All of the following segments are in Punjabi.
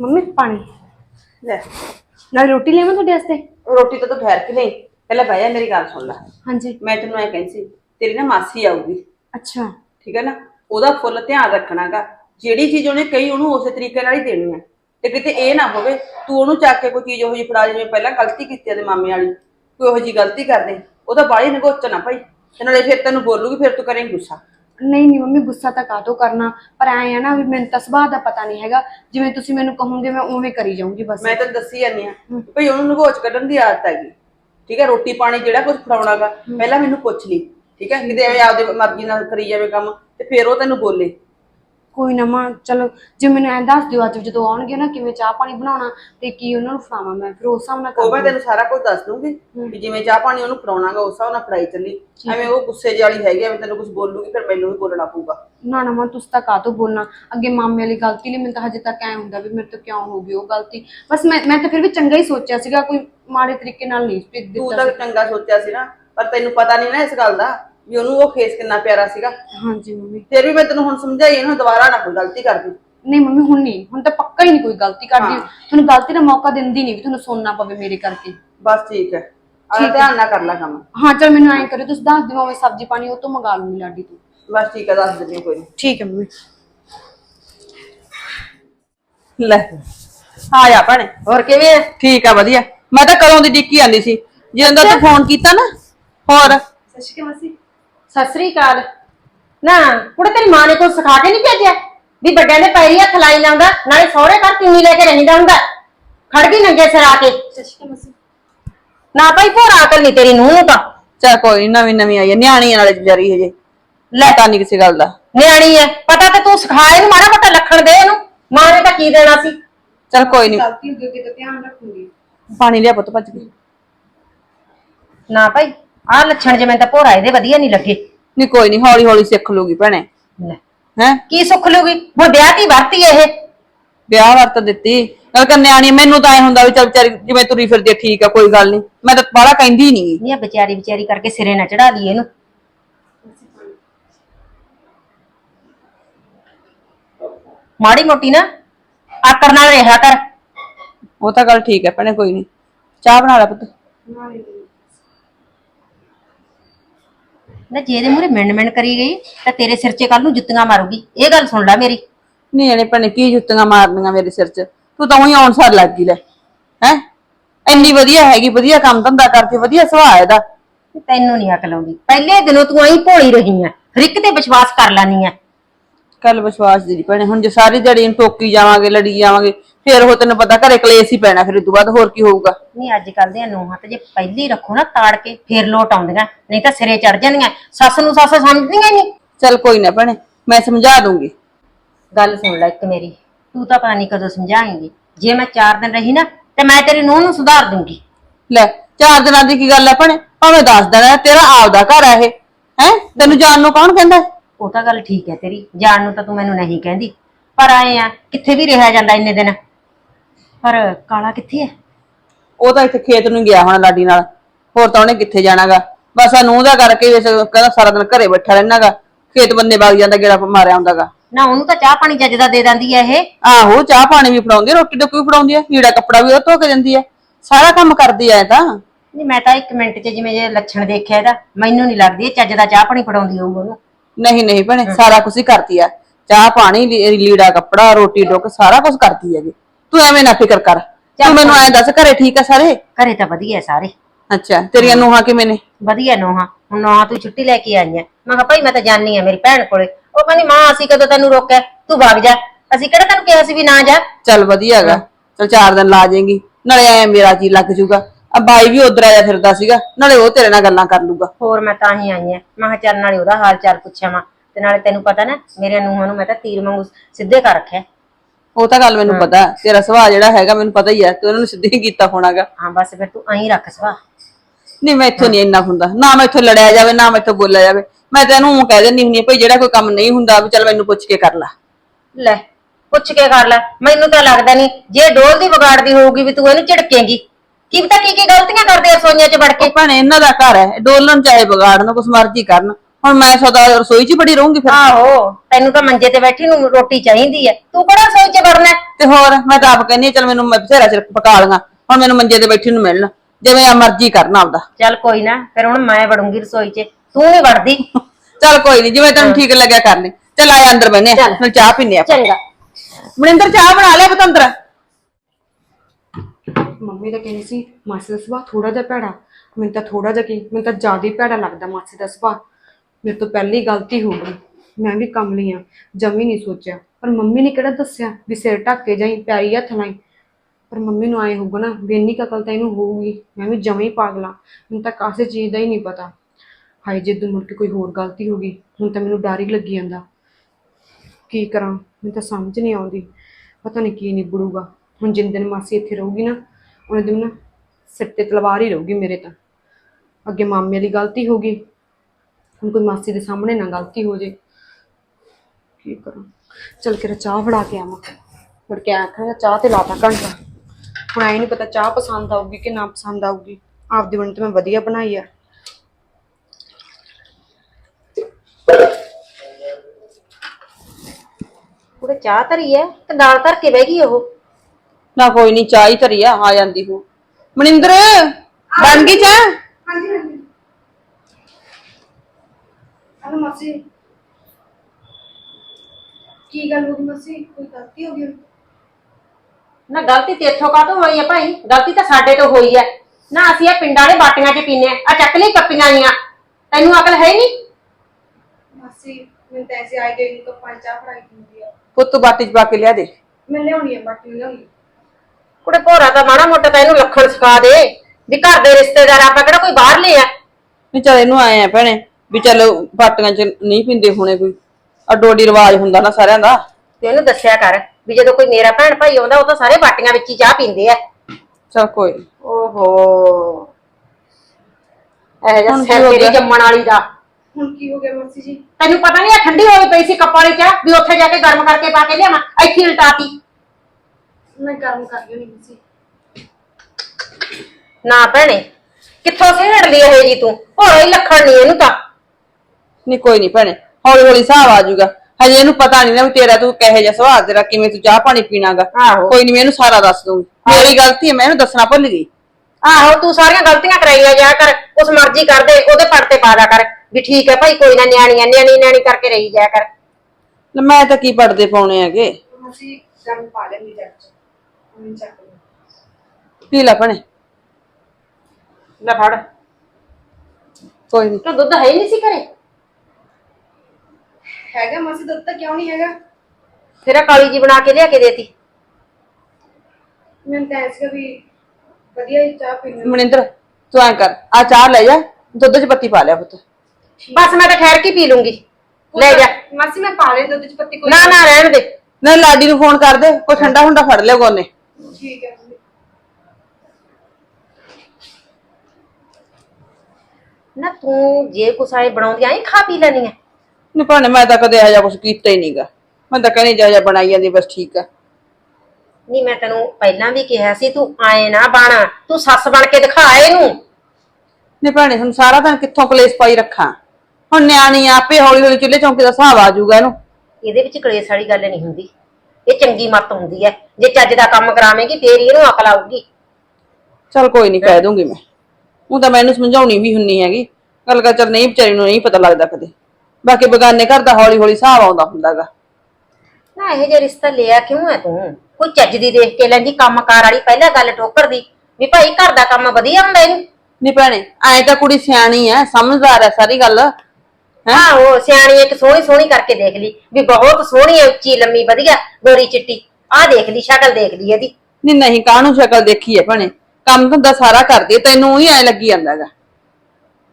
ਮੰਮੀ ਪਾਣੀ। ਲੈ ਨਾਲ ਰੋਟੀ ਲਿਆਵਾਂ ਤੁਹਾਡੇ ਵਾਸਤੇ? ਰੋਟੀ ਤਾਂ ਤੂੰ ਠਹਿਰ ਕੇ ਨਹੀਂ ਪਹਿਲਾਂ ਜਾ ਮੇਰੀ ਗੱਲ ਸੁਣ ਲੈ। ਹਾਂਜੀ। ਮੈਂ ਤੈਨੂੰ ਐ ਕਹਿੰਦੀ ਸੀ ਤੇਰੀ ਨਾ ਮਾਸੀ ਆਊਗੀ। ਅੱਛਾ। ਠੀਕ ਹੈ ਨਾ? ਉਹਦਾ ਫੁੱਲ ਧਿਆਨ ਰੱਖਣਾਗਾ। ਜਿਹੜੀ ਚੀਜ਼ ਉਹਨੇ ਕਹੀ ਉਹਨੂੰ ਉਸੇ ਤਰੀਕੇ ਨਾਲ ਹੀ ਦੇਣੀ ਹੈ। ਤੇ ਕਿਤੇ ਇਹ ਨਾ ਹੋਵੇ ਤੂੰ ਉਹਨੂੰ ਚੱਕ ਕੇ ਕੋਈ ਚੀਜ਼ ਉਹੋ ਜਿਹੀ ਫੜਾ ਜਿਵੇਂ ਪਹਿਲਾਂ ਗਲਤੀ ਕੀਤੀ ਤੇ ਮਾਮੇ ਵਾਲੀ। ਕੋਈ ਉਹੋ ਜਿਹੀ ਗਲਤੀ ਕਰ ਦੇ। ਉਹਦਾ ਬਾਹਲੀ ਨਗੋਚ ਨਾ ਭਾਈ। ਤੇ ਨਾਲੇ ਫਿਰ ਤੈਨੂੰ ਬੋਲੂਗੀ ਫਿਰ ਤੂੰ ਕਰੇਂਗੀ ਗੁੱਸਾ। ਨਹੀਂ ਨਹੀਂ ਮੰਮੀ ਗੁੱਸਾ ਤਾਂ ਕਾਹਤੋਂ ਕਰਨਾ? ਪਰ ਐ ਆ ਨਾ ਵੀ ਮੈਨੂੰ ਤਾਂ ਸੁਭਾਅ ਦਾ ਪਤਾ ਨਹੀਂ ਹੈਗਾ। ਜਿਵੇਂ ਤੁਸੀਂ ਮੈਨੂੰ ਕਹੋਗੇ ਮੈਂ ਉਵੇਂ ਕਰੀ ਜਾਊਂਗੀ ਬਸ। ਮੈਂ ਤੈਨੂੰ ਦੱਸੀ ਜਾਂਦੀ ਆ ਭਈ ਉਹਨੂੰ ਨਗੋਚ ਕੱਢਣ ਦੀ ਆਦਤ ਹੈਗੀ। ਠੀਕ ਹੈ ਰੋਟੀ ਪਾਣੀ ਜਿਹੜਾ ਕੁਝ ਫੜਾਉਣਾਗਾ ਪਹਿਲਾਂ ਮੈਨੂੰ ਪੁੱਛ ਲਈ। ਠੀਕ ਹੈ ਕਿਤੇ ਐਵੇਂ ਆਪਦੀ ਮਰਜ਼ੀ ਨਾਲ ਕਰੀ ਜਾਵੇ ਕੰਮ ਤੇ ਫਿਰ ਉਹ ਤੈਨੂੰ ਬੋਲੇ। ਕੋਈ ਨਾ ਮਾਂ ਚਲੋ ਜੇ ਮੈਨੂੰ ਐਂ ਦੱਸ ਦਿਓ ਅੱਜ ਜਦੋਂ ਆਉਣਗੇ ਨਾ ਕਿਵੇਂ ਚਾਹ ਪਾਣੀ ਬਣਾਉਣਾ ਤੇ ਕੀ ਉਹਨਾਂ ਨੂੰ ਫੜਾਵਾਂ ਮੈਂ ਫਿਰ ਉਸ ਹਿਸਾਬ ਨਾਲ ਉਹ ਮੈਂ ਕਰ ਤੈਨੂੰ ਸਾਰਾ ਕੁਝ ਦੱਸ ਦੂੰਗੀ ਵੀ ਜਿਵੇਂ ਚਾਹ ਪਾਣੀ ਉਹਨੂੰ ਫੜਾਉਣਾਗਾ ਉਸ ਹਿਸਾਬ ਨਾਲ ਫੜਾਈ ਚੱਲੀ। ਐਵੇਂ ਉਹ ਗੁੱਸੇ ਜਿਹੀ ਵਾਲੀ ਹੈਗੀ ਐਵੇਂ ਤੈਨੂੰ ਕੁਝ ਬੋਲੂਗੀ ਫਿਰ ਮੈਨੂੰ ਵੀ ਬੋਲਣਾ ਪਊਗਾ। ਨਾ ਨਾ ਮਾਂ ਤੁਸੀਂ ਤਾਂ ਕਾਹਤੋਂ ਬੋਲਣਾ? ਅੱਗੇ ਮਾਮੇ ਵਾਲੀ ਗਲਤੀ ਲਈ ਮੈਨੂੰ ਤਾਂ ਹਜੇ ਤੱਕ ਐ ਹੁੰਦਾ ਵੀ ਮੇਰੇ ਤੋਂ ਕਿਉਂ ਹੋ ਗਈ ਉਹ ਗਲਤੀ। ਬਸ ਮੈਂ ਮੈਂ ਤਾਂ ਫਿਰ ਵੀ ਚੰਗਾ ਹੀ ਸੋਚਿਆ ਸੀਗਾ ਕੋਈ ਮਾੜੇ ਤਰੀਕੇ ਨਾਲ ਨਹੀਂ ਭੇਜ ਤੂੰ ਦਿੱਤਾ ਤਾਂ ਚੰਗਾ ਸੋਚਿਆ ਸੀ ਨਾ ਪਰ ਤੈਨੂੰ ਪਤਾ ਨਹੀਂ ਨਾ ਇਸ ਗੱਲ ਦਾ। ਵੀ ਉਹਨੂੰ ਉਹ ਖੇਸ ਕਿੰਨਾ ਪਿਆਰਾ ਸੀਗਾ। ਹਾਂਜੀ ਮੰਮੀ। ਫਿਰ ਵੀ ਮੈਂ ਤੈਨੂੰ ਹੁਣ ਸਮਝਾਈ ਇਹਨੂੰ ਦੁਬਾਰਾ ਨਾ ਕੋਈ ਗਲਤੀ ਕਰਦੀ ਨਹੀਂ ਮੰਮੀ ਹੁਣ ਨਹੀਂ। ਹੁਣ ਤਾਂ ਪੱਕਾ ਹੀ ਨਹੀਂ ਕੋਈ ਗਲਤੀ ਕਰਦੀ ਤੁਹਾਨੂੰ ਗਲਤੀ ਦਾ ਮੌਕਾ ਦਿੰਦੀ ਨਹੀਂ ਵੀ ਤੁਹਾਨੂੰ ਸੁਣਨਾ ਪਵੇ ਮੇਰੇ ਕਰਕੇ। ਬਸ ਠੀਕ ਹੈ। ਆ ਧਿਆਨ ਨਾਲ ਕਰ ਲੈ ਕੰਮ। ਹਾਂ ਚਲ ਮੈਨੂੰ ਐਂ ਕਰਿਓ ਤੁਸੀਂ ਦੱਸ ਦਿਓ ਮੈਂ ਸਬਜ਼ੀ ਪਾਣੀ ਉਹ ਤੋਂ ਮੰਗਾ ਲੂੰਗੀ ਲਾਡੀ ਤੋਂ। ਬਸ ਠੀਕ ਹੈ ਦੱਸ ਦਿੰਦੀ ਹਾਂ ਕੋਈ ਨੀ। ਠੀਕ ਹੈ ਮੰਮੀ। ਲੈ ਆ ਜਾ ਭੈਣੇ। ਹੋਰ ਕਿਵੇਂ ਆ? ਠੀਕ ਆ ਵਧੀਆ। ਮੈਂ ਤਾਂ ਕਦੋਂ ਦੀ ਡਿੱਕੀ ਆਂਦੀ ਸੀ। ਜਦੋਂ ਦਾ ਤੂੰ ਫੋਨ ਕੀਤਾ ਨਾ ਹੋਰ। ਸਤਿ ਸ੍ਰੀ ਅਕਾਲ। ਨਾ ਕੁੜੇ ਤੇਰੀ ਮਾਂ ਨੇ ਕੁਝ ਸਿਖਾ ਕੇ ਨਹੀਂ ਭੇਜਿਆ? ਵੀ ਵੱਡਿਆਂ ਦੇ ਪੈਰੀ ਹੱਥ ਲਾਈ ਜਾਂਦਾ ਨਾਲੇ ਸਹੁਰੇ ਘਰ ਕਿੰਨੀ ਲੈ ਕੇ ਰਹਿੰਦਾ ਹੁੰਦਾ। ਖੜ ਗਈ ਨੰਗੇ ਸਿਰ ਆ ਕੇ। ਨਾ ਭਾਈ ਭੋਰਾ ਅਕਲ ਨਹੀਂ ਤੇਰੀ ਨੂੰ ਤਾਂ। ਚਾ ਕੋਈ ਨਵੀਂ ਨਵੀਂ ਆਈ ਹੈ ਨਿਆਣੀ ਨਾਲੇ ਵਿਚਾਰੀ ਹਜੇ। ਲੈ। ਤਾਂ ਨਹੀਂ ਕਿਸੇ ਗੱਲ ਦਾ। ਨਿਆਣੀ ਐ। ਪਤਾ ਤੇ ਤੂੰ ਸਿਖਾ ਇਹਨੂੰ ਮਾੜਾ ਮੋਟਾ ਲੱਖਣ ਦੇ ਇਹਨੂੰ। ਮਾਂ ਨੇ ਤਾਂ ਕੀ ਦੇਣਾ ਸੀ? ਚਲ ਕੋਈ ਨਹੀਂ ਗਲਤੀ ਹੋ ਗਈ ਤਾਂ ਧਿਆਨ ਰੱਖੂੰਗੀ। ਪਾਣੀ ਲਿਆ ਪੁੱਤ ਭੱਜ ਕੇ ਨਾ ਭਾਈ ਆਹ ਲੱਛਣ ਜਿਵੇਂ ਤਾਂ ਭੋਰਾ ਇਹਦੇ ਵਧੀਆ ਨਹੀਂ ਲੱਗੇ। ਨਹੀਂ ਕੋਈ ਨਹੀਂ ਹੌਲੀ ਹੌਲੀ ਸਿੱਖ ਲੂਗੀ ਭੈਣੇ। ਲੈ। ਹੈ? ਕੀ ਸੁੱਖ ਲੂਗੀ? ਹੁਣ ਵਿਆਹ ਕੀ ਵਰਤੀ ਇਹ। ਵਿਆਹ ਵਰਤ ਦਿੱਤੀ। ਗੱਲ ਕਰ ਨਿਆਣੀ ਮੈਨੂੰ ਤਾਂ ਐ ਹੁੰਦਾ ਵੀ ਚੱਲ ਵਿਚਾਰੀ ਜਿਵੇਂ ਤੁਰੀ ਫਿਰਦੀ ਆ, ਠੀਕ ਆ ਕੋਈ ਗੱਲ ਨਹੀਂ ਮੈਂ ਤਾਂ ਬਾਹਲਾ ਕਹਿੰਦੀ ਨਹੀਂ ਨਹੀਂ ਆ ਵਿਚਾਰੀ ਵਿਚਾਰੀ ਕਰਕੇ ਸਿਰੇ ਨਾ ਚੜਾ ਲਈ ਇਹਨੂੰ। ਮਾੜੀ ਮੋਟੀ ਨਾ ਆਕੜ ਨਾਲ ਰਿਹਾ ਕਰ। ਉਹ ਤਾਂ ਗੱਲ ਠੀਕ ਹੈ ਭੈਣੇ ਕੋਈ ਨਹੀਂ ਚਾਹ ਬਣਾ ਲੈ ਪੁੱਤ। ਨਾ ਜੇ ਇਹਦੇ ਮੂਰੇ ਮਿੰਨ ਮਿੰਨ ਕਰੀ ਗਈ ਤਾਂ ਤੇਰੇ ਸਿਰ 'ਚ ਕੱਲ ਨੂੰ ਜੁੱਤੀਆਂ ਮਾਰੂਗੀ। ਇਹ ਗੱਲ ਸੁਣ ਲੈ ਮੇਰੀ। ਨਹੀਂ ਇਹਨੇ ਭੈਣੇ ਕੀ ਜੁੱਤੀਆਂ ਮਾਰਨੀਆਂ ਮੇਰੇ ਸਿਰ 'ਚ? ਤੂੰ ਤਾਂ ਉਹੀ ਆਉਣ ਸਾਰ ਲੱਗ ਗਈ ਲੈ ਹੈ? ਇੰਨੀ ਵਧੀਆ ਹੈਗੀ ਵਧੀਆ ਕੰਮ ਧੰਦਾ ਕਰਕੇ ਵਧੀਆ ਸੁਭਾਅ ਇਹਦਾ। ਤੇ ਤੈਨੂੰ ਨਹੀਂ ਅਕਲ ਆਉਂਦੀ। ਪਹਿਲੇ ਦਿਨੋਂ ਤੂੰ ਐਂ ਭੋਲੀ ਰਹੀ ਆ। ਹਰ ਇੱਕ ਤੇ ਵਿਸ਼ਵਾਸ ਕਰ ਲੈਣੀ ਆ। ਕੱਲ ਵਿਸ਼ਵਾਸ ਦੀ ਨੀ ਭੈਣੇ ਹੁਣ ਜੇ ਸਾਰੀ ਦਿਹਾੜੀ ਨੂੰ ਟੋਕੀ ਜਾਵਾਂਗੇ ਲੜੀ ਜਾਵਾਂਗੇ ਫਿਰ ਉਹ ਤੈਨੂੰ ਪਤਾ ਘਰੇ ਕਲੇਸ਼ ਹੀ ਪੈਣਾ ਫਿਰ ਇਦੋਂ ਬਾਅਦ ਹੋਰ ਕੀ ਹੋਊਗਾ? ਨਹੀਂ ਅੱਜ ਕੱਲ ਦੀਆਂ ਨੂੰਹਾਂ ਤੇ ਜੇ ਪਹਿਲੀ ਰੱਖੋ ਨਾ ਤਾੜ ਕੇ ਫੇਰ ਲੋਟ ਆਉਂਦੀਆਂ ਨਹੀਂ ਤਾਂ ਸਿਰੇ ਚੜ ਜਾਂਦੀਆਂ ਸੱਸ ਨੂੰ ਸੱਸ ਸਮਝਦੀਆਂ ਹੀ ਨਹੀਂ। ਚੱਲ ਕੋਈ ਨਾ ਭੈਣੇ ਮੈਂ ਸਮਝਾ ਦੂੰਗੀ। ਗੱਲ ਸੁਣ ਲੈ ਇੱਕ ਮੇਰੀ ਤੂੰ ਤਾਂ ਪਤਾ ਨਹੀਂ ਕਦੋਂ ਸਮਝਾਏਂਗੀ ਜੇ ਮੈਂ 4 ਦਿਨ ਰਹੀ ਨਾ ਤੇ ਮੈਂ ਤੇਰੀ ਨੂੰਹ ਨੂੰ ਸੁਧਾਰ ਦੂੰਗੀ। ਲੈ ਚਾਰ ਦਿਨਾਂ ਦੀ ਕੀ ਗੱਲ ਹੈ ਭੈਣੇ? ਭਾਵੇਂ ਦੱਸ ਦੇਣਾ ਤੇਰਾ ਆਪਦਾ ਘਰ ਹੈ ਇਹ ਹੈ? ਤੈਨੂੰ ਜਾਣ ਨੂੰ ਕੌਣ ਕਹਿੰਦਾ? ਉਹ ਤਾਂ ਗੱਲ ਠੀਕ ਹੈ ਤੇਰੀ ਜਾਣ ਨੂੰ ਤਾਂ ਤੂੰ ਮੈਨੂੰ ਨਹੀਂ ਕਹਿੰਦੀ। ਪਰ ਆਏ ਆ ਕਿੱਥੇ ਵੀ ਰਿਹਾ ਜਾਂਦਾ ਇੰਨੇ ਦਿਨ? ਪਰ ਕਾਲਾ ਕਿੱਥੇ ਹੈ? ਉਹ ਤਾਂ ਇੱਥੇ ਖੇਤ ਨੂੰ ਗਿਆ ਹੋਣਾ ਲਾਡੀ ਨਾਲ। ਹੋਰ ਤਾਂ ਉਹਨੇ ਕਿੱਥੇ ਜਾਣਾਗਾ? ਬਸ ਆ ਨੂੰਹ ਦਾ ਕਰਕੇ ਵੈਸੇ ਕਹਿੰਦਾ ਸਾਰਾ ਦਿਨ ਘਰੇ ਬੈਠਾ ਰਹਿਣਾਗਾ। ਖੇਤ ਬੰਦੇ ਵਗ ਜਾਂਦਾ ਗੇੜਾ ਮਾਰਿਆ ਹੁੰਦਾਗਾ। ਨਾ ਉਹਨੂੰ ਤਾਂ ਚਾਹ ਪਾਣੀ ਜੱਜ ਦਾ ਦੇ ਦਿੰਦੀ ਹੈ ਇਹ। ਆਹੋ ਚਾਹ ਪਾਣੀ ਵੀ ਫੜਾਉਂਦੀ ਆ, ਰੋਟੀ ਟੁੱਕ ਵੀ ਫੜਾਉਂਦੀ ਆ ਹੀੜਾ ਕੱਪੜਾ ਵੀ ਉਹ ਧੋ ਕੇ ਦਿੰਦੀ ਆ ਸਾਰਾ ਕੰਮ ਕਰਦੀ ਆ ਇਹ ਤਾਂ। ਨਹੀਂ ਮੈਂ ਤਾਂ ਇੱਕ ਮਿੰਟ 'ਚ ਜਿਵੇਂ ਜੇ ਲੱਛਣ ਦੇਖਿਆ ਇਹਦਾ ਮੈਨੂੰ ਨਹੀਂ ਲੱਗਦੀ ਇਹ ਚੱਜ ਦਾ ਚਾਹ ਪਾਣੀ ਫੜਾਉਂਦੀ ਹੋਊ ਉਹਨੂੰ। ਨਹੀਂ ਨਹੀਂ ਭੈਣੇ ਸਾਰਾ ਕੁਝ ਹੀ ਕਰਦੀ ਆ। ਚਾਹ ਪਾਣੀ ਲੀ- ਲੀੜਾ ਕੱਪੜਾ ਰੋਟੀ ਟੁੱਕ ਸਾਰਾ ਕੁਝ ਕਰਦੀ ਹੈਗੀ। ਤੂੰ ਐਵੇਂ ਨਾ ਫਿਕਰ ਕਰ। ਤੂੰ ਮੈਨੂੰ ਐਂ ਦੱਸ ਘਰੇ ਠੀਕ ਆ ਸਾਰੇ? ਘਰੇ ਤਾਂ ਵਧੀਆ ਸਾਰੇ। ਅੱਛਾ ਤੇਰੀਆਂ ਨੂੰਹਾਂ ਕਿਵੇਂ ਨੇ? ਵਧੀਆ ਨੋਹਾਂ। ਹੁਣ ਨੋਹਾਂ ਤੂੰ ਛੁੱਟੀ ਲੈ ਕੇ ਆਈ ਹੈ ਮੈਂ ਕਿਹਾ ਭਾਈ ਮੈਂ ਤਾਂ ਜਾਣੀ ਆ ਮੇਰੀ ਭੈਣ ਕੋਲੇ। ਉਹ ਕਹਿੰਦੀ ਮਾਂ ਅਸੀਂ ਕਦੋਂ ਤੈਨੂੰ ਰੋਕਿਆ? ਤੂੰ ਵਗ ਜਾ। ਅਸੀਂ ਕਿਹੜਾ ਤੈਨੂੰ ਕਿਹਾ ਸੀ ਵੀ ਨਾ ਜਾ? ਚੱਲ ਵਧੀਆ ਹੈਗਾ ਚੱਲ ਚਾਰ ਦਿਨ ਲਾ ਜਾਏਗੀ। ਨਾਲੇ ਐ ਮੇਰਾ ਜੀ ਲੱਗ ਜੂਗਾ। ਆ ਬਾਈ ਵੀ ਉਧਰ ਆਇਆ ਫਿਰਦਾ ਸੀਗਾ ਨਾਲੇ ਉਹ ਤੇਰੇ ਨਾਲ ਗੱਲਾਂ ਕਰ ਲੂਗਾ। ਹੋਰ ਮੈਂ ਤਾਂ ਹੀ ਆਈ ਆ। ਮੈਂ ਕਿਹਾ ਚੱਲ ਨਾਲੇ ਉਹਦਾ ਹਾਲ ਚਾਲ ਪੁੱਛਿਆ ਮੈਂ ਤੇ ਨਾਲੇ ਤੈਨੂੰ ਪਤਾ ਨਾ ਮੇਰੇ ਨੂੰਹਾਂ ਨੂੰ ਮੈਂ ਤਾਂ ਤੀਰ ਵਾਂਗੂ ਸਿੱਧੇ ਕਰ ਰੱਖਿਆ। ਉਹ ਤਾਂ ਗੱਲ ਮੈਨੂੰ ਪਤਾ ਤੇਰਾ ਸੁਭਾਅ ਜਿਹੜਾ ਹੈਗਾ ਮੈਨੂੰ ਪਤਾ ਹੀ ਹੈ ਤੂੰ ਉਹਨਾਂ ਨੂੰ ਸਿੱਧੇ ਹੀ ਕੀਤਾ ਹੋਣਾਗਾ। ਹਾਂ ਬਸ ਫਿਰ ਤੂੰ ਐਂ ਰੱਖ ਸਵਾ ਨਹੀਂ ਮੈਂ ਇੱਥੋਂ ਨਹੀਂ ਇੰਨਾ ਹੁੰਦਾ। ਨਾ ਮੈਂ ਇੱਥੋਂ ਲੜਿਆ ਜਾਵੇ ਨਾ ਮੈਂ ਇੱਥੋਂ ਬੋਲਿਆ ਜਾਵੇ। ਮੈਂ ਤੈਨੂੰ ਊਂ ਕਹਿ ਦਿੰਦੀ ਹੁੰਦੀ ਭਈ ਜਿਹੜਾ ਕੋਈ ਕੰਮ ਨਹੀਂ ਹੁੰਦਾ ਵੀ ਚੱਲ ਮੈਨੂੰ ਪੁੱਛ ਕੇ ਕਰ ਲੈ। ਲੈ ਪੁੱਛ ਕੇ ਕਰ ਲੈ। ਮੈਨੂੰ ਤਾਂ ਲੱਗਦਾ ਨਹੀਂ ਜੇ ਡੋਲ ਦੀ ਵਿਗਾੜਦੀ ਹੋਊਗੀ ਵੀ ਤੂੰ ਇਹਨੂੰ ਝਿੜਕੇਂਗੀ। ਕੀ ਪਤਾ ਕੀ ਕੀ ਗਲਤੀਆਂ ਕਰਦੇ ਆ ਸੋਈਆਂ 'ਚ ਵੜ ਕੇ? ਉਹ ਭੈਣੇ ਇਹਨਾਂ ਦਾ ਘਰ ਹੈ ਡੋਲਣ ਚਾਹੇ ਵਿਗਾੜਨ ਕੁਛ ਮਰਜ਼ੀ ਕਰਨ। ਹੁਣ ਮੈਂ ਸਦਾ ਰਸੋਈ 'ਚ ਹੀ ਬੜੀ ਰਹੂੰਗੀ ਫਿਰ। ਆਹੋ ਤੈਨੂੰ ਤਾਂ ਮੰਜੇ ਤੇ ਬੈਠੀ ਨੂੰ ਰੋਟੀ ਚਾਹੀਦੀ ਐ ਤੂੰ ਕਿਹੜਾ ਸੋਚ ਚ ਵੜਨਾ ਹੈ? ਤੇ ਹੋਰ ਮੈਂ ਤਾਂ ਆਪ ਕਹਿੰਦੀ ਹਾਂ, ਚੱਲ ਮੈਨੂੰ ਮੈਂ ਬਥੇਰਾ ਚਿਰ ਪਕਾ ਲੀਆਂ ਹੁਣ ਮੈਨੂੰ ਮੰਜੇ ਤੇ ਬੈਠੀ ਨੂੰ ਮਿਲਣ। ਜਿਵੇਂ ਆ ਮਰਜ਼ੀ ਕਰਨਾ ਆਪਦਾ। ਚੱਲ ਕੋਈ ਨਾ ਫਿਰ ਹੁਣ ਮੈਂ ਵੜੂੰਗੀ ਰਸੋਈ 'ਚ। ਤੂੰ ਨਹੀਂ ਵੜਦੀ। ਚੱਲ ਕੋਈ ਨਹੀਂ ਜਿਵੇਂ ਤੈਨੂੰ ਠੀਕ ਲੱਗਿਆ ਕਰ ਲੈ। ਚੱਲ ਆ ਅੰਦਰ ਬੈਨੇ ਚੱਲ। ਨਾਲ ਚਾਹ ਪੀਨੇ ਆ ਚੰਗਾ। ਮਨਿੰਦਰ ਚਾਹ ਬਣਾ ਲਿਆ ਪਤੰਦਰ ਮੰਮੀ ਤਾਂ ਕਹਿੰਦੀ ਸੀ, ਮਾਸੀ ਦਾ ਸੁਭਾਅ ਥੋੜਾ ਜਿਹਾ ਭੈੜਾ। ਮੈਨੂੰ ਤਾਂ ਥੋੜਾ ਜਿਹਾ ਕੀ, ਮੈਨੂੰ ਤਾਂ ਜ਼ਿਆਦਾ ਹੀ ਭੈੜਾ ਲੱਗਦਾ ਮਾਸੀ ਦਾ ਸੁਭਾਅ। ਮੇਰੇ ਤੋਂ ਪਹਿਲੀ ਗਲਤੀ ਹੋ ਗਈ। ਮੈਂ ਵੀ ਕੰਮ ਲਈ ਆ, ਜਮੀ ਨਹੀਂ ਸੋਚਿਆ। ਪਰ ਮੰਮੀ ਨੇ ਕਿਹੜਾ ਦੱਸਿਆ ਵੀ ਸਿਰ ਢੱਕ ਕੇ ਜਾਈ, ਪੈਰੀ ਹੱਥ ਲਾਈ? ਪਰ ਮੰਮੀ ਨੂੰ ਆਏ ਹੋਊਗਾ ਨਾ ਵੀ ਇੰਨੀ ਕਕਲ ਤਾਂ ਇਹਨੂੰ ਹੋਊਗੀ। ਮੈਂ ਵੀ ਜਮੇ ਹੀ ਪਾਗਲਾ ਮੈਨੂੰ ਤਾਂ ਕਾਸੇ ਚੀਜ਼ ਦਾ ਹੀ ਨਹੀਂ ਪਤਾ। ਹਾਏ, ਜੇ ਦੂ ਮੁੜ ਕੇ ਕੋਈ ਹੋਰ ਗਲਤੀ ਹੋ ਗਈ, ਹੁਣ ਤਾਂ ਮੈਨੂੰ ਡਰ ਹੀ ਲੱਗੀ ਜਾਂਦਾ। ਕੀ ਕਰਾਂ? ਮੈਨੂੰ ਤਾਂ ਸਮਝ ਨਹੀਂ ਆਉਂਦੀ। ਪਤਾ ਨਹੀਂ ਕੀ ਨਿਬੜੂਗਾ। ਹੁਣ ਜਿੰਨ ਦਿਨ ਮਾਸੀ ਇੱਥੇ ਰਹੂਗੀ ਨਾ ਉਹਨਾਂ ਦਿਨ ਨਾ ਸਿਰ ਤੇ ਤਲਵਾਰ ਹੀ ਰਹੂਗੀ ਮੇਰੇ ਤਾਂ। ਅੱਗੇ ਮਾਮੇ ਦੀ ਗਲਤੀ ਹੋ ਗਈ। ਹੁਣ ਕੋਈ ਮਾਸੀ ਦੇ ਸਾਹਮਣੇ ਨਾ ਗਲਤੀ ਹੋ ਜੇ। ਕੀ ਕਰਾਂ? ਚਲ ਕੇ ਚਾਹ ਫੜਾ ਕੇ ਆਵਾਂ। ਮੁੜ ਕੇ ਆਖਾਂ ਚਾਹ ਤੇ ਲਾਤਾ ਘੰਟਾ। ਹੁਣ ਐ ਨਹੀਂ ਪਤਾ ਚਾਹ ਪਸੰਦ ਆਊਗੀ ਕਿ ਨਾ ਪਸੰਦ ਆਊਗੀ। ਆਪਦੀ ਬਣ ਤੇ ਮੈਂ ਵਧੀਆ ਬਣਾਈ ਆ। ਕੁੜੇ ਚਾਹ ਧਰੀ ਐ ਤੇ ਦਾਲ ਧਰ ਕੇ ਬਹਿ ਗਈ ਉਹ। ਨਾ ਕੋਈ ਨਹੀਂ ਚਾਹ ਹੀ ਧਰੀ ਆ ਆ ਜਾਂਦੀ ਹੂੰ। ਮਨਿੰਦਰ ਬਣ ਗਈ ਚਾਹ? ਹਾਂਜੀ ਹਾਂਜੀ। ਹਲੋ ਮਾਸੀ। ਕੀ ਗੱਲ ਹੋ ਗਈ ਮਾਸੀ? ਕੋਈ ਗਲਤੀ ਹੋ ਗਈ ਨਾ ਗਲਤੀ ਤੇਥੋਂ ਕਾਹਤੋਂ ਹੋਈ ਐ ਭਾਈ? ਗਲਤੀ ਤਾਂ ਸਾਡੇ ਤੋਂ ਹੋਈ ਐ ਨਾ ਅਸੀਂ ਇਹ ਪਿੰਡਾਂ ਦੇ ਬਾਟੀਆਂ 'ਚ ਪੀਨੇ ਆ। ਚੱਕ ਲਈ ਕੱਪੀਆਂ ਆਈਆਂ ਤੈਨੂੰ ਅਕਲ ਹੈ ਨਹੀਂ ਮਾਸੀ ਮੈਨੂੰ ਤਾਂ ਐਸੇ ਆਏ ਗਏ ਨੂੰ ਪੰਜ ਚਾਹ ਫੜਾਈ ਹੁੰਦੀ ਆ। ਪੁੱਤ ਬਾਟੀ ਚ ਪਾ ਕੇ ਲਿਆ ਦੇ। ਮੈਂ ਲਿਆਉਣੀ ਆ ਬਾਕੀ ਲਿਆਉਣੀ ਕੁੜੇ ਭੋਰਾ ਤਾਂ ਮਾੜਾ ਮੋਟਾ ਤਾਂ ਇਹਨੂੰ ਲੱਖਣ ਸਿਖਾ ਦੇ। ਵੀ ਘਰ ਦੇ ਰਿਸ਼ਤੇਦਾਰ ਆਪਾਂ ਕਿਹੜਾ ਕੋਈ ਬਾਹਰ ਲਿਆ ਨਹੀਂ ਚੱਲ ਇਹਨੂੰ ਆਏ ਆ ਭੈਣੇ ਵੀ ਚੱਲ ਬਾਟੀਆਂ ਚ ਨਹੀਂ ਪੀਂਦੇ ਹੋਣੇ ਕੋਈ। ਅਡੋਡੀ ਰਿਵਾਜ ਹੁੰਦਾ ਨਾ ਸਾਰਿਆਂ ਦਾ। ਤੇ ਇਹਨੂੰ ਦੱਸਿਆ ਕਰ ਵੀ ਜਦੋਂ ਕੋਈ ਮੇਰਾ ਭੈਣ ਭਾਈ ਆਉਂਦਾ ਉਹ ਤਾਂ ਸਾਰੇ ਬਾਟੀਆਂ ਵਿੱਚ ਹੀ ਚਾਹ ਪੀਂਦੇ ਆ। ਚੱਲ ਕੋਈ ਨੀ। ਓਹੋ। ਇਹ ਜਿਹਾ ਹੁਣ ਕੀ ਸਿਰ ਹੋ ਤੇਰੀ ਗਿਆ? ਜੰਮਣ ਵਾਲੀ ਦਾ। ਹੁਣ ਕੀ ਹੋ ਗਿਆ ਮਾਸੀ ਜੀ? ਤੈਨੂੰ ਪਤਾ ਨਹੀਂ ਇਹ ਠੰਡੀ ਹੋਈ ਪਈ ਸੀ ਕੱਪਾਂ ਵਾਲੀ ਚਾਹ ਵੀ ਉੱਥੇ ਜਾ ਕੇ ਗਰਮ ਕਰਕੇ ਪਾ ਕੇ ਲਿਆਵਾਂ ਇੱਥੇ ਉਲਟਾਤੀ ਮੈਂ ਗਰਮ ਕਰ ਨਾ ਭੈਣੇ ਕਿੱਥੋਂ ਸਿਹੜ ਲਈ ਇਹ ਜੀ ਤੂੰ? ਹੋਰੇ ਹੀ ਲੱਖਣ ਨਹੀਂ ਇਹਨੂੰ ਤਾਂ। ਨਹੀਂ ਕੋਈ ਨਹੀਂ ਭੈਣੇ ਹੌਲੀ ਹੌਲੀ ਹਿਸਾਬ ਆ ਜਾਊਗਾ। ਹਜੇ ਇਹਨੂੰ ਪਤਾ ਨਹੀਂ ਨਾ ਵੀ ਤੇਰਾ ਤੂੰ ਕਹੇ ਜਿਹਾ ਸੁਭਾਅ ਤੇਰਾ ਕਿਵੇਂ ਤੂੰ ਚਾਹ ਪਾਣੀ ਪੀਣਾਗਾ। ਆਹੋ। ਕੋਈ ਨਹੀਂ ਮੈਂ ਇਹਨੂੰ ਸਾਰਾ ਦੱਸ ਦੂੰਗੀ ਮੇਰੀ ਗਲਤੀ ਹੈ ਮੈਂ ਇਹਨੂੰ ਦੱਸਣਾ ਭੁੱਲ ਗਈ। ਆਹੋ ਤੂੰ ਸਾਰੀਆਂ ਗਲਤੀਆਂ ਕਰਾਈਆਂ ਜਾ ਕਰ ਉਸ ਮਰਜ਼ੀ ਕਰ ਦੇ ਉਹਦੇ ਪੜ ਤੇ ਪਾ ਦਿਆ ਕਰ। ਵੀ ਠੀਕ ਹੈ ਭਾਈ ਕੋਈ ਨਾ ਨਿਆਣੀ ਆ ਨਿਆਣੀ ਨਿਆਣੀ ਕਰਕੇ ਰਹੀ ਜਾਇਆ ਕਰ। ਲੈ ਮੈਂ ਤਾਂ ਕੀ ਪੜਦੇ ਪਾਉਣੇ ਹੈਗੇ? ਮਾਸੀ ਗਰਮ ਪਾ ਲੈਣੀ ਜੱਟ ਮੈਂ ਚੱਕ ਪੀ ਲੈ ਭੈਣੇ। ਲੈ ਫੜ। ਕੋਈ ਨਹੀਂ ਕਿ ਦੁੱਧ ਹੈ ਹੀ ਨਹੀਂ ਸੀ ਘਰੇ? ਹੈਗਾ ਮਾਸੀ ਦੁੱਧ ਤਾਂ ਕਿਉਂ ਨਹੀਂ ਹੈਗਾ? ਫਿਰ ਆਹ ਕਾਲੀ ਜੀ ਬਣਾ ਕੇ ਲਿਆ ਕੇ ਦੇਤੀ। ਮੈਨੂੰ ਤਾਂ ਐਸਾ ਵੀ ਵਧੀਆ ਹੀ ਚਾਹ ਪੀਣੀ ਮਨਿੰਦਰ ਤੂੰ ਐ ਕਰ ਆ ਚਾਹ ਲੈ ਜਾ ਦੁੱਧ 'ਚ ਪੱਤੀ ਪਾ ਲਿਆ ਪੁੱਤ। ਬਸ ਮੈਂ ਤਾਂ ਠਹਿਰ ਕੇ ਪੀ ਲੂੰਗੀ। ਲੈ ਜਾ। ਮਾਸੀ ਮੈਂ ਪਾ ਲਿਆ ਦੁੱਧ ਚ ਪੱਤੀ ਕੋਈ ਨਾ ਨਾ। ਰਹਿਣ ਦੇ। ਨਾ ਲਾਡੀ ਨੂੰ ਫੋਨ ਕਰ ਦੇ ਕੋਈ ਠੰਡਾ ਹੁੰਦਾ ਫੜ ਲਿਆ ਗੋਨੇ ਠੀਕ ਹੈ ਮੰਮੀ। ਨਾ ਤੂੰ ਜੇ ਕੁਛ ਆਏ ਬਣਾਉਂਦੀ ਆਈ ਖਾ ਪੀ ਲੈਣੀ ਹੈ ਨਹੀਂ ਭਾਣੇ ਮੈਂ ਤਾਂ ਕਦੇ ਇਹੋ ਜਿਹਾ ਕੁਝ ਕੀਤਾ ਹੀ ਨਹੀਂਗਾ ਮੈਂ ਤਾਂ ਕਹਿੰਦੀ ਜਾ ਜਾ ਬਣਾਈ ਜਾਂਦੀ ਬਸ ਠੀਕ ਆ। ਨਹੀਂ ਮੈਂ ਤੈਨੂੰ ਪਹਿਲਾਂ ਵੀ ਕਿਹਾ ਸੀ ਤੂੰ ਆਏ ਨਾ ਬਣ। ਤੂੰ ਸੱਸ ਬਣ ਕੇ ਦਿਖਾ ਇਹਨੂੰ। ਨਹੀਂ ਭਾਣੇ ਹੁਣ ਸਾਰਾ ਦਿਨ ਕਿੱਥੋਂ ਕਲੇਸ਼ ਪਾਈ ਰੱਖਾਂ? ਹੁਣ ਨਿਆਣੀ ਆ, ਆਪੇ ਹੌਲੀ ਹੌਲੀ ਚੁੱਲ੍ਹੇ ਚੌਂਕੇ ਦਾ ਹਿਸਾਬ ਆ ਜਾਊਗਾ ਇਹਨੂੰ। ਇਹਦੇ ਵਿੱਚ ਕਲੇਸ਼ ਵਾਲੀ ਗੱਲ ਨਹੀਂ ਹੁੰਦੀ। ਇਹ ਚੰਗੀ ਮੱਤ ਹੁੰਦੀ ਹੈ ਜੇ ਚੱਜ ਦਾ ਕੰਮ ਕਰਾਵੇਂਗੀ ਫੇਰ ਹੀ ਇਹਨੂੰ ਅਕਲ ਆਊਗੀ। ਚਲ ਕੋਈ ਨਹੀਂ ਕਹਿ ਦੂੰਗੀ ਮੈਂ। ਉਹ ਤਾਂ ਮੈਨੂੰ ਸਮਝਾਉਣੀ ਵੀ ਹੁੰਨੀ ਹੈਗੀ। ਗੱਲ ਕਰ ਚੱਲ ਨਹੀਂ ਵਿਚਾਰੀ ਨੂੰ ਨਹੀਂ ਪਤਾ ਲੱਗਦਾ ਕਦੇ। ਬਾਕੀ ਬਗਾਨੇ ਘਰ ਦਾ ਹੌਲੀ ਹੌਲੀ ਹਿਸਾਬ ਆਉਂਦਾ ਹੁੰਦਾਗਾ। ਨਾ ਇਹ ਜੇ ਰਿਸ਼ਤਾ ਲਿਆ ਕਿਉਂ ਹੈ ਤੂੰ? ਕੋਈ ਚੱਜ ਦੀ ਦੇਖ ਕੇ ਲੈਂਦੀ ਕੰਮਕਾਰ ਵਾਲੀ ਪਹਿਲਾਂ ਗੱਲ ਠੋਕਰਦੀ। ਵੀ ਭਾਈ ਘਰ ਦਾ ਕੰਮ ਵਧੀਆ ਹੁੰਦਾ ਇਹਨੂੰ। ਨਹੀਂ ਭੈਣੇ ਐ ਤਾਂ ਕੁੜੀ ਸਿਆਣੀ ਐ ਸਮਝਦਾਰ ਐ ਸਾਰੀ ਗੱਲ। ਆਹੋ ਸਿਆਣੀ ਇੱਕ ਸੋਹਣੀ ਸੋਹਣੀ ਕਰਕੇ ਦੇਖ ਲਈ ਵੀ ਬਹੁਤ ਸੋਹਣੀ ਹੈ ਉੱਚੀ ਲੰਮੀ ਵਧੀਆ ਗੋਰੀ ਚਿੱਟੀ। ਆਹ ਦੇਖ ਲਈ ਸ਼ਕਲ ਦੇਖ ਲਈ ਇਹਦੀ। ਨਹੀਂ ਨਹੀਂ ਕਾਹਨੂੰ ਸ਼ਕਲ ਦੇਖੀ ਐ ਭੈਣੇ? ਕੰਮ ਧੰਦਾ ਸਾਰਾ ਕਰਦੀ ਤੈਨੂੰ ਹੀ ਐ ਲੱਗੀ ਜਾਂਦਾਗਾ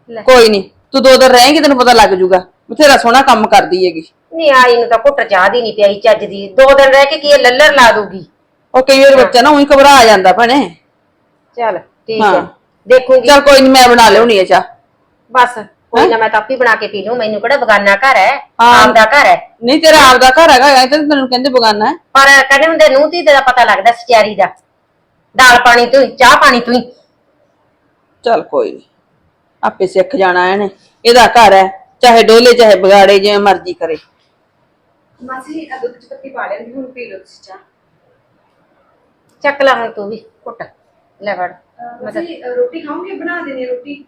ਲੈ। ਕੋਈ ਨਹੀਂ ਤੂੰ ਦੋ ਦਿਨ ਰਹੇਂਗੀ ਤੈਨੂੰ ਪਤਾ ਲੱਗ ਜੂਗਾ। ਬਥੇਰਾ ਸੋਹਣਾ ਕੰਮ ਕਰਦੀ ਹੈਗੀ। ਨਹੀਂ ਆਈ ਨੂੰ ਤਾਂ ਘੁੱਟ ਚਾਹ ਦੀ ਨਹੀਂ ਪਿਆਈ ਚੱਜ ਦੀ। ਦੋ ਦਿਨ ਰਹਿ ਕੇ ਕੀ ਇਹ ਲੱਲਰ ਲਾ ਦੂਗੀ ਉਹ ਕਈ ਵਾਰ ਬੱਚਾ ਨਾ ਉਹੀ ਘਬਰਾ ਜਾਂਦਾ ਭੈਣੇ। ਚੱਲ ਠੀਕ ਹਾਂ। ਹੈ। ਦੇਖੂਗੀ। ਚਲ ਕੋਈ ਨਹੀਂ ਮੈਂ ਬਣਾ ਲਿਆਉਣੀ ਐ ਚਾਹ। ਬਸ। ਕੋਈ ਨਾ ਮੈਂ ਤਾਂ ਆਪੀ ਬਣਾ ਕੇ ਪੀ ਲੂੰ ਮੈਨੂੰ ਕਿਹੜਾ ਬਗਾਨਾ ਘਰ ਹੈ। ਆਪਦਾ ਘਰ ਹੈ? ਨਹੀਂ ਤੇਰਾ ਆਪਦਾ ਘਰ ਹੈਗਾ ਐ ਤਾਂ ਤੈਨੂੰ ਕਹਿੰਦੇ ਬਗਾਨਾ ਹੈ। ਪਰ ਕਹਿੰਦੇ ਹੁੰਦੇ ਨੂੰ ਧੀ ਦਾ ਪਤਾ ਲੱਗਦਾ ਸਚਿਆਰੀ ਦਾ। ਦਾਲ ਪਾਣੀ ਤੂੰ ਹੀ, ਚਾਹ ਪਾਣੀ ਤੂੰ ਹੀ। ਚਲ ਕੋਈ ਨਹੀਂ ਆਪੇ ਸਿੱਖ ਜਾਣਾ ਇਹਨੇ। ਇਹਦਾ ਘਰ ਹੈ ਚਾਹੇ ਡੋਲੇ ਚਾਹੇ ਵਿਗਾੜੇ ਜਿਵੇਂ ਮਰਜ਼ੀ ਕਰੇ। ਮਾਸੀ ਦੁੱਧ ਚ ਪੱਤੀ ਪਾ ਲੈਂਦੀ ਹੁਣ ਪੀ ਲਓ ਤੁਸੀਂ ਚਾਹ। ਚੱਕ ਲੈ ਹੁਣ ਤੂੰ ਵੀ ਘੁੱਟ। ਲੈ ਫੜ। ਮਾਸੀ ਰੋਟੀ ਖਾਓਗੇ? ਬਣਾ ਦੇਣੀ ਰੋਟੀ।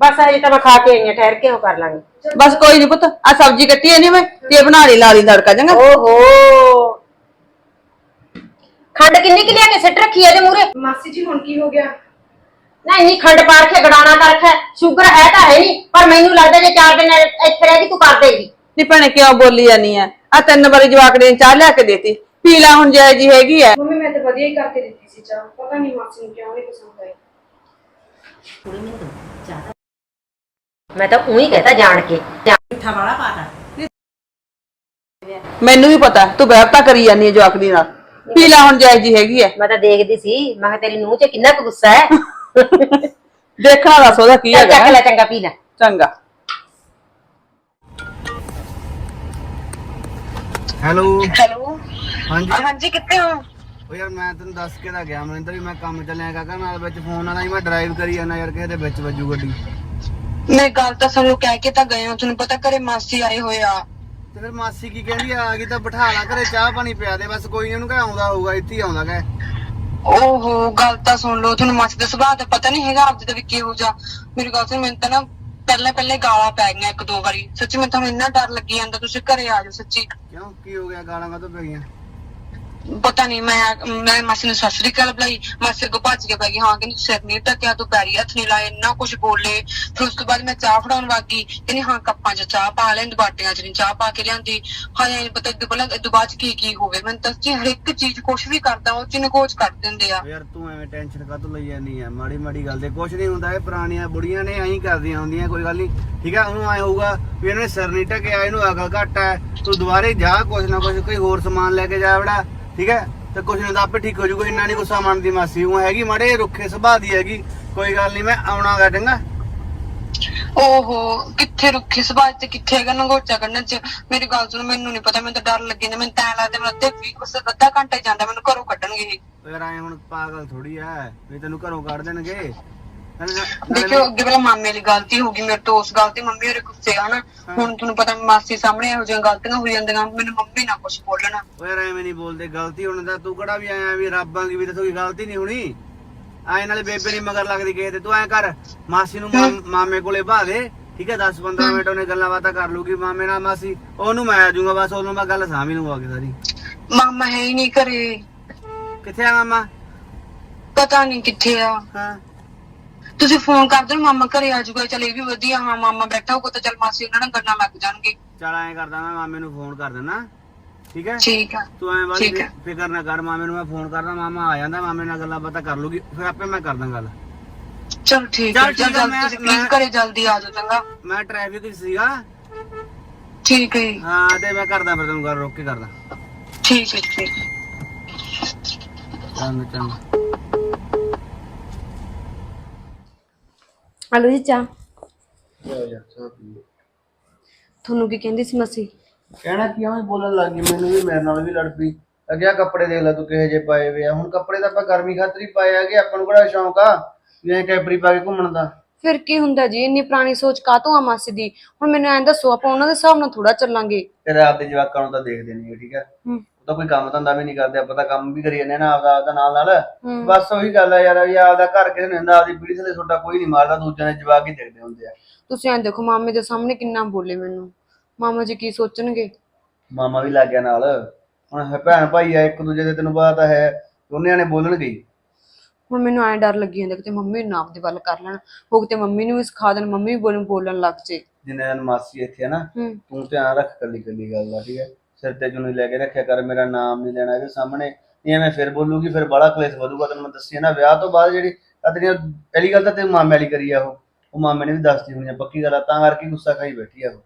ਬਸ ਹਜੇ ਤਾਂ ਮੈਂ ਖਾ ਕੇ ਆਈ ਆ ਠਹਿਰ ਕੇ ਉਹ ਕਰ ਲਾਂਗੇ। ਬਸ ਕੋਈ ਨਹੀਂ ਪੁੱਤ ਆ ਸਬਜ਼ੀ ਕੱਟੀ ਐ ਨਹੀਂ ਮੈਂ ਤੇ ਬਣਾ ਲਈ ਲਾ ਲਈ ਤੜਕਾ ਚੰਗਾ ਓਹੋ। ਖੰਡ ਕਿੰਨੀ ਕਿ ਲਿਆ ਕੇ ਸਿੱਟ ਰੱਖੀ ਇਹਦੇ ਮੂਰੇ ਮਾਸੀ ਜੀ ਹੁਣ ਕੀ ਹੋ ਗਿਆ? ਨਾ ਇੰਨੀ ਖੰਡ ਪਾ ਕੇ ਗੜਾਣਾ ਕਰ ਰੱਖਿਆ ਸ਼ੂਗਰ ਹੈ ਤਾਂ ਹੈ ਨਹੀਂ ਪਰ ਮੈਨੂੰ ਲੱਗਦਾ ਜੇ ਚਾਰ ਦਿਨ ਇੱਥੇ ਰਹਿ ਗਈ ਤੂੰ ਕਰ ਦੇਗੀ ਨੀ ਭੈਣੇ ਕਿਉਂ ਬੋਲੀ ਜਾਨੀ ਆ? ਆ ਤਿੰਨ ਵਾਰੀ ਜਵਾਕੜੀ ਨੇ ਚਾਹ ਲਿਆ ਕੇ ਦੇਤੀ। ਪੀ ਲੈ ਹੁਣ ਜਾਇ ਜੀ ਹੈਗੀ ਐ ਮੰਮੀ ਮੈਂ ਤਾਂ ਵਧੀਆ ਹੀ ਕਰਕੇ ਦਿੱਤੀ ਸੀ ਚਾਹ। ਪਤਾ ਨਹੀਂ ਮਾਸੀ ਨੂੰ ਕਿਉਂ ਨਹੀਂ ਪਸੰਦ ਆਈ। ਮੈਂ ਤਾਂ ਉਹੀ ਕਹਤਾ ਜਾਣ ਕੇ। ਮੈਨੂੰ ਵੀ ਪਤਾ ਤੂੰ ਬਹਿਬਤਾ ਕਰੀ ਜਾਨੀ ਐ ਜਵਾਕੜੀ ਨਾਲ। ਪੀ ਲੈ ਹੁਣ ਜਾਇ ਜੀ ਹੈਗੀ ਐ ਮੈਂ ਤਾਂ ਦੇਖਦੀ ਸੀ ਮੈਂ ਕਿਹਾ ਤੇਰੀ ਨੂੰਹ 'ਚ ਕਿੰਨਾ ਕੁ ਗੁੱਸਾ ਹੈ। ਦੇਖਣਾ ਦੱਸ ਉਹਦਾ ਕੀ ਚੱਲ ਚੱਕ ਹੈਗਾ ਲੈ ਚੰਗਾ ਪੀ ਲੈ। ਚੰਗਾ। ਹੈਲੋ। ਹੈਲੋ। ਹਾਂਜੀ। ਹਾਂਜੀ ਕਿੱਥੇ ਹੋ? ਉਹ ਯਾਰ ਮੈਂ ਤੈਨੂੰ ਦੱਸ ਕੇ ਤਾਂ ਗਿਆ ਮਨਿੰਦਰ ਵੀ ਮੈਂ ਕੰਮ ਚੱਲਿਆ ਕਾਕਾ ਨਾਲ ਵਿੱਚ ਫੋਨ ਆਣਾ ਸੀ ਮੈਂ ਡਰਾਈਵ ਕਰੀ ਜਾਂਦਾ ਯਾਰ ਕਿਸੇ ਦੇ ਵਿੱਚ ਵੱਜੂ ਗੱਡੀ। ਮੈਂ ਗੱਲ ਤਾਂ ਸਾਨੂੰ ਕਹਿ ਕੇ ਤਾਂ ਗਏ ਹਾਂ ਤੁਹਾਨੂੰ ਪਤਾ ਘਰੇ ਮਾਸੀ ਆਏ ਹੋਏ ਆ। ਤੇ ਫਿਰ ਮਾਸੀ ਕੀ ਕਹਿੰਦੀ ਆ ਆ ਗਈ ਤਾਂ ਬਿਠਾ ਲਾ ਘਰੇ ਚਾਹ ਪਾਣੀ ਪਿਆ ਦੇ ਬਸ ਕੋਈ ਉਹਨੂੰ ਕਹ ਆਉਂਦਾ ਹੋਊਗਾ ਇੱਥੇ ਹੀ ਆਉਂਦਾ ਕਹੇ। ਓਹੋ ਗੱਲ ਤਾਂ ਸੁਣ ਲਓ ਤੁਹਾਨੂੰ ਮਾਸੀ ਦਾ ਸੁਭਾਅ ਤਾਂ ਪਤਾ ਨਹੀਂ ਹੈਗਾ ਆਪਦੇ ਦਾ ਵੀ ਕਿਹੋ ਜਿਹਾ। ਮੇਰੀ ਗੱਲ ਸੁਣ ਮੈਨੂੰ ਤਾਂ ਨਾ ਪਹਿਲਾਂ ਪਹਿਲੇ ਗਾਲਾਂ ਪੈ ਗਈਆਂ ਇੱਕ ਦੋ ਵਾਰੀ। ਸੱਚੀ ਮੈਨੂੰ ਤਾਂ ਹੁਣ ਇੰਨਾ ਡਰ ਲੱਗੀ ਜਾਂਦਾ ਤੁਸੀਂ ਘਰੇ ਆ ਜਾਓ ਸੱਚੀ। ਕਿਉਂ? ਕੀ ਹੋ ਗਿਆ ਗਾਲਾਂ ਕਾਹਤੋਂ ਪੈ ਗਈਆਂ? ਪਤਾ ਨਹੀਂ ਮੈਂ ਮੈਂ ਮਾਸੀ ਨੂੰ ਸਤਿ ਸ੍ਰੀ ਅਕਾਲ ਬੁਲਾਈ। ਮਾਸੀ ਕੋ ਭੱਜ ਕੇ ਪੈ ਗਈ, ਹਾਂ, ਕਹਿੰਦੀ, ਸਿਰ ਨਹੀਂ ਟਕਿਆ ਤੂੰ ਪੈਰੀ ਹੱਥ ਨਹੀਂ ਲਾਏ, ਇੰਨਾ ਕੁਝ ਬੋਲੇ। ਫਿਰ ਉਸ ਤੋਂ ਬਾਅਦ ਮੈਂ ਚਾਹ ਫੜਾਉਣ ਵਾਗੀ ਕਹਿੰਦੀ, ਹਾਂ, ਕੱਪਾਂ 'ਚ ਚਾਹ ਪਾ ਲੈਂਦੀ ਬਾਟੀਆਂ 'ਚ ਨਹੀਂ ਚਾਹ ਪਾ ਕੇ ਲਿਆਂਦੀ। ਹਾਂ ਪਤਾ ਇਦੋਂ ਪਹਿਲਾਂ ਕੀ ਕੀ ਹੋਵੇ। ਮੈਨੂੰ ਤਾਂ ਜੀ ਹਰ ਇੱਕ ਚੀਜ਼ ਕੁਝ ਵੀ ਕਰਦਾ, ਉਹ ਚ ਨਕੋਚ ਕਰ ਦਿੰਦੇ ਆ। ਯਾਰ, ਤੂੰ ਐਵੇਂ ਟੈਨਸ਼ਨ ਕਾਹਤੋਂ ਲਈ ਜਾਂਦੀ ਆ? ਮਾੜੀ ਮਾੜੀ ਗੱਲ ਤੇ ਕੁਝ ਨਹੀਂ ਹੁੰਦਾ, ਇਹ ਪੁਰਾਣੀਆਂ ਬੁੜੀਆਂ ਨੇ ਐਂ ਕਰਦੀਆਂ ਹੁੰਦੀਆਂ, ਕੋਈ ਗੱਲ ਨਹੀਂ ਠੀਕ ਆ ਉਹਨੂੰ ਐ ਹੋਊਗਾ ਵੀ ਇਹਨੇ ਸਿਰ ਨਹੀਂ ਢੱਕਿਆ, ਇਹਨੂੰ ਅਕਲ ਘੱਟ ਆ। ਤੂੰ ਦੁਬਾਰੇ ਜਾ ਕੁਝ ਨਾ ਕੁਝ ਕੋਈ ਹੋਰ ਸਮਾਨ ਲੈ ਕੇ ਜਾ ਬੜਾ ਠੀਕ ਹੈ? ਤੇ ਕੁਝ ਨਹੀਂ ਤਾਂ ਆਪੇ ਠੀਕ ਹੋ ਜਾਊਗਾ ਇੰਨਾ ਨਹੀਂ ਗੁੱਸਾ ਮੰਨਦੀ ਮਾਸੀ ਉਹ ਹੈਗੀ ਮਾੜੇ ਰੁੱਖੇ ਸੁਭਾਅ ਦੀ ਹੈਗੀ ਕੋਈ ਗੱਲ ਨਹੀਂ ਮੈਂ ਆਉਣਾਗਾ ਚੰਗਾ। ਓਹੋ ਕਿੱਥੇ ਰੁੱਖੇ ਸੁਭਾਅ ਤੇ ਕਿੱਥੇ ਹੈਗਾ ਨਗੋਚਾ ਕੱਢਣ ਚ? ਮੇਰੀ ਗੱਲ ਸੁਣ ਮੈਨੂੰ ਨਹੀਂ ਪਤਾ ਮੈਨੂੰ ਤਾਂ ਡਰ ਲੱਗੀ ਜਾਂਦਾ ਮੈਨੂੰ ਤਾਂ ਲੱਗਦਾ ਮੈਂ ਅੱਧੇ ਵੀ ਬਸ ਅੱਧਾ ਘੰਟਾ ਹੀ ਜਾਂਦਾ ਮੈਨੂੰ ਘਰੋਂ ਕੱਢਣਗੇ ਇਹ। ਯਾਰ ਐ ਹੁਣ ਪਾਗਲ ਥੋੜੀ ਐ ਵੀ ਤੈਨੂੰ ਘਰੋਂ ਕੱਢ ਦੇਣਗੇ। ਦੇਖਿਓ ਅੱਗੇ ਪਹਿਲਾਂ ਮਾਮੇ ਦੀ ਗਲਤੀ ਹੋ ਗਈ ਮੇਰੇ ਤੋਂ ਉਸ ਗਲਤੀ ਮੰਮੀ ਹੋਰੇ ਗੁੱਸੇ ਆ ਨਾ ਹੁਣ ਤੁਹਾਨੂੰ ਪਤਾ ਮਾਸੀ ਸਾਹਮਣੇ ਇਹੋ ਜਿਹੀਆਂ ਗਲਤੀਆਂ ਹੋ ਜਾਂਦੀਆਂ ਮੈਨੂੰ ਮੰਮੀ ਨਾ ਕੁਝ ਬੋਲਣਾ। ਯਾਰ ਐਵੇਂ ਨਹੀਂ ਬੋਲਦੇ ਗਲਤੀ ਹੋਣ ਦਾ ਤੂੰ ਕਿਹੜਾ ਵੀ ਆਇਆ ਵੀ ਰੱਬਾਂ ਦੀ ਵੀ ਤੇ ਕੋਈ ਗਲਤੀ ਨਹੀਂ ਹੋਣੀ। ਐ ਨਾਲੇ ਬੇਬੇ ਨਹੀਂ ਮਗਰ ਲੱਗਦੀ ਕਿਸੇ ਤੇ ਤੂੰ ਐ ਕਰ ਮਾਸੀ ਨੂੰ ਮਾਮ- ਕੋਲੇ ਭਾ ਦੇ ਠੀਕ ਹੈ 10 15 ਮਿੰਟ ਉਹਨੇ ਗੱਲਾਂ ਬਾਤਾਂ ਕਰ ਲੂਗੀ ਮਾਮੇ ਨਾਲ ਮਾਸੀ ਉਹਨੂੰ ਮੈਂ ਆ ਜਾਊਂਗਾ ਬਸ ਉਹਨੂੰ ਮੈਂ ਗੱਲ ਸਾਂਭ ਲੂੰਗਾ ਕਿ ਸਾਰੀ। ਮਾਮਾ ਹੈ ਹੀ ਨਹੀਂ ਘਰੇ। ਕਿੱਥੇ ਆ ਮਾਮਾ? ਪਤਾ ਨਹੀਂ ਕਿੱਥੇ ਆ। ਹਾਂ। ਤੁਸੀਂ ਫੋਨ ਕਰ ਦਿਓ ਮਾਮਾ ਘਰੇ ਆ ਜਾਊਗਾ। ਚਲ ਇਹ ਵੀ ਵਧੀਆ ਹਾਂ ਮਾਮਾ ਬੈਠਾ ਹੋਊਗਾ ਤਾਂ ਚਲ ਮਾਸੀ ਉਹਨਾਂ ਨਾਲ ਗੱਲਾਂ ਲੱਗ ਜਾਣਗੇ। ਚਲ ਐਂ ਕਰਦਾ ਮੈਂ ਮਾਮੇ ਨੂੰ ਫੋਨ ਕਰ ਦਿੰਦਾ। ਠੀਕ ਹੈ? ਠੀਕ ਆ ਤੂੰ ਐਂ ਠੀਕ ਹੈ। ਫਿਕਰ ਨਾ ਕਰ ਮਾਮੇ ਨੂੰ ਮੈਂ ਫੋਨ ਕਰਦਾ ਮਾਮਾ ਆ ਜਾਂਦਾ ਮਾਮੇ ਨਾਲ ਗੱਲਾਂ ਬਾਤਾਂ ਕਰ ਲੂਗੀ ਫਿਰ ਆਪੇ ਮੈਂ ਕਰਦਾ ਗੱਲ। ਚਲ ਠੀਕ ਚੱਲ ਹੈ ਠੀਕ ਚਲ ਆ, ਮੈਂ- ਤੁਸੀਂ ਪਲੀਜ਼ ਮੈਂ- ਘਰੇ ਜਲਦੀ ਆ ਜਾਓ ਚੰਗਾ। ਮੈਂ ਟ੍ਰੈਫਿਕ ਵਿੱਚ ਸੀਗਾ। ਠੀਕ ਹੈ ਜੀ, ਹਾਂ ਤੇ ਮੈਂ ਕਰਦਾ ਫਿਰ ਤੈਨੂੰ ਗੱਲ ਰੋਕ ਕੇ ਕਰਦਾ। ਠੀਕ ਹੈ ਠੀਕ ਹੈ। ਚੰਗਾ ਚੰਗਾ। ਹਲੋ ਜੀ ਚਾਹ। ਤੁਹਾਨੂੰ ਕੀ ਕਹਿੰਦੀ ਸੀ ਮਸੀ? ਕਹਿਣਾ ਕੀ ਆ ਬੋਲਣ ਲੱਗ ਗਈ ਮੈਨੂੰ ਵੀ ਮੇਰੇ ਨਾਲ ਵੀ ਲੜ ਪਈ। ਅੱਗੇ ਆਹ ਕੱਪੜੇ ਦੇਖ ਲੈ ਤੂੰ ਕਿਹੋ ਜਿਹੇ ਪਾਏ ਵੇ ਆ। ਹੁਣ ਕੱਪੜੇ ਤਾਂ ਆਪਾਂ ਗਰਮੀ ਖਾਤਰ ਹੀ ਪਾਏ ਆਗੇ ਆਪਾਂ ਨੂੰ ਕਿਹੜਾ ਸ਼ੌਂਕ ਆ ਵੀ ਐ ਕੈਪਰੀ ਪਾ ਕੇ ਘੁੰਮਣ ਦਾ। ਫਿਰ ਕੀ ਹੁੰਦਾ ਜੀ? ਇੰਨੀ ਪੁਰਾਣੀ ਸੋਚ ਕਾਹਤੋਂ ਆ ਮਾਸੀ ਦੀ? ਹੁਣ ਮੈਨੂੰ ਐਂ ਦੱਸੋ ਆਪਾਂ ਉਹਨਾਂ ਦੇ ਹਿਸਾਬ ਨਾਲ ਥੋੜਾ ਚੱਲਾਂਗੇ। ਤੇਰੇ ਆਪਦੇ ਜਵਾਕਾਂ ਨੂੰ ਤਾਂ ਦੇਖਦੇ ਨਹੀਂ ਠੀਕ ਹੈ ਹੂੰ। ਉਹ ਤਾਂ ਕੋਈ ਕੰਮ ਧੰਦਾ ਵੀ ਨਹੀਂ ਕਰਦੇ ਆਪਾਂ ਤਾਂ ਕੰਮ ਵੀ ਕਰੀ ਜਾਂਦੇ ਨਾ ਆਪਦਾ ਆਪਦਾ ਨਾਲ ਨਾਲ। ਹੂੰ। ਬਸ ਉਹੀ ਗੱਲ ਆ ਯਾਰ ਵੀ ਆਪਦਾ ਘਰ ਕਿਸੇ ਨੂੰ ਹੁੰਦਾ ਆਪਦੀ ਪੀੜੀ ਥੱਲੇ ਛੋਟਾ ਕੋਈ ਨਹੀਂ ਮਾਰਦਾ ਦੂਜਿਆਂ ਦੇ ਜਵਾਕ ਹੀ ਦੇਖਦੇ ਹੁੰਦੇ ਆ। ਤੁਸੀਂ ਐਂ ਦੇਖੋ ਮਾਮੇ ਦੇ ਸਾਹਮਣੇ ਕਿੰਨਾ ਬੋਲੇ ਮੈਨੂੰ। ਮਾਮਾ ਜੀ ਕੀ ਸੋਚਣਗੇ? ਮਾਮਾ ਵੀ ਲੱਗ ਗਿਆ ਨਾਲ। ਹੁਣ ਇਹ ਭੈਣ ਭਾਈ ਆ ਇੱਕ ਦੂਜੇ ਦੇ ਤੈਨੂੰ ਪਤਾ ਤਾਂ ਹੈ ਦੋਨਿਆਂ ਨੇ ਬੋਲਣਗੇ ਹੀ। ਹੁਣ ਮੈਨੂੰ ਐਂ ਡਰ ਲੱਗੀ ਜਾਂਦਾ ਕਿਤੇ ਮੰਮੀ ਨੂੰ ਆਪਦੇ ਵੱਲ ਕਰ ਲੈਣ। ਉਹ ਕਿਤੇ ਮੰਮੀ ਨੂੰ ਵੀ ਸਿਖਾ ਦੇਣ ਮੰਮੀ ਵੀ ਬੋਲਣ ਬੋਲਣ ਲੱਗ ਜੇ। ਜਿੰਨੇ ਦਿਨ ਮਾਸੀ ਇੱਥੇ ਆ ਨਾ ਹੂੰ। ਤੂੰ ਧਿਆਨ ਰੱਖ ਕੱਲੀ ਕੱਲੀ ਗੱਲ ਦਾ ਠੀਕ ਹੈ? ਸਿਰ ਤੇ ਚੁੰਨੀ ਲੈ ਕੇ ਰੱਖਿਆ ਕਰ ਮੇਰਾ ਨਾਮ ਨਹੀਂ ਲੈਣਾ ਇਹਦੇ ਸਾਹਮਣੇ। ਨਹੀਂ ਐਵੇਂ ਫਿਰ ਬੋਲੂਗੀ ਫਿਰ ਬੜਾ ਕਲੇਸ਼ ਵਧੂਗਾ ਤੈਨੂੰ ਮੈਂ ਦੱਸਿਆ ਨਾ। ਵਿਆਹ ਤੋਂ ਬਾਅਦ ਜਿਹੜੀ ਆ ਤੇਰੀਆਂ ਪਹਿਲੀ ਗੱਲ ਤਾਂ ਤੇ ਮਾਮੇ ਵਾਲੀ ਕਰੀ ਆ ਉਹ। ਉਹ ਮਾਮੇ ਨੇ ਵੀ ਦੱਸਦੀ ਹੋਣੀ ਆ ਪੱਕੀ ਗੱਲ ਆ ਤਾਂ ਕਰਕੇ ਗੁੱਸਾ ਖਾਈ ਬੈਠੀ ਆ ਉਹ।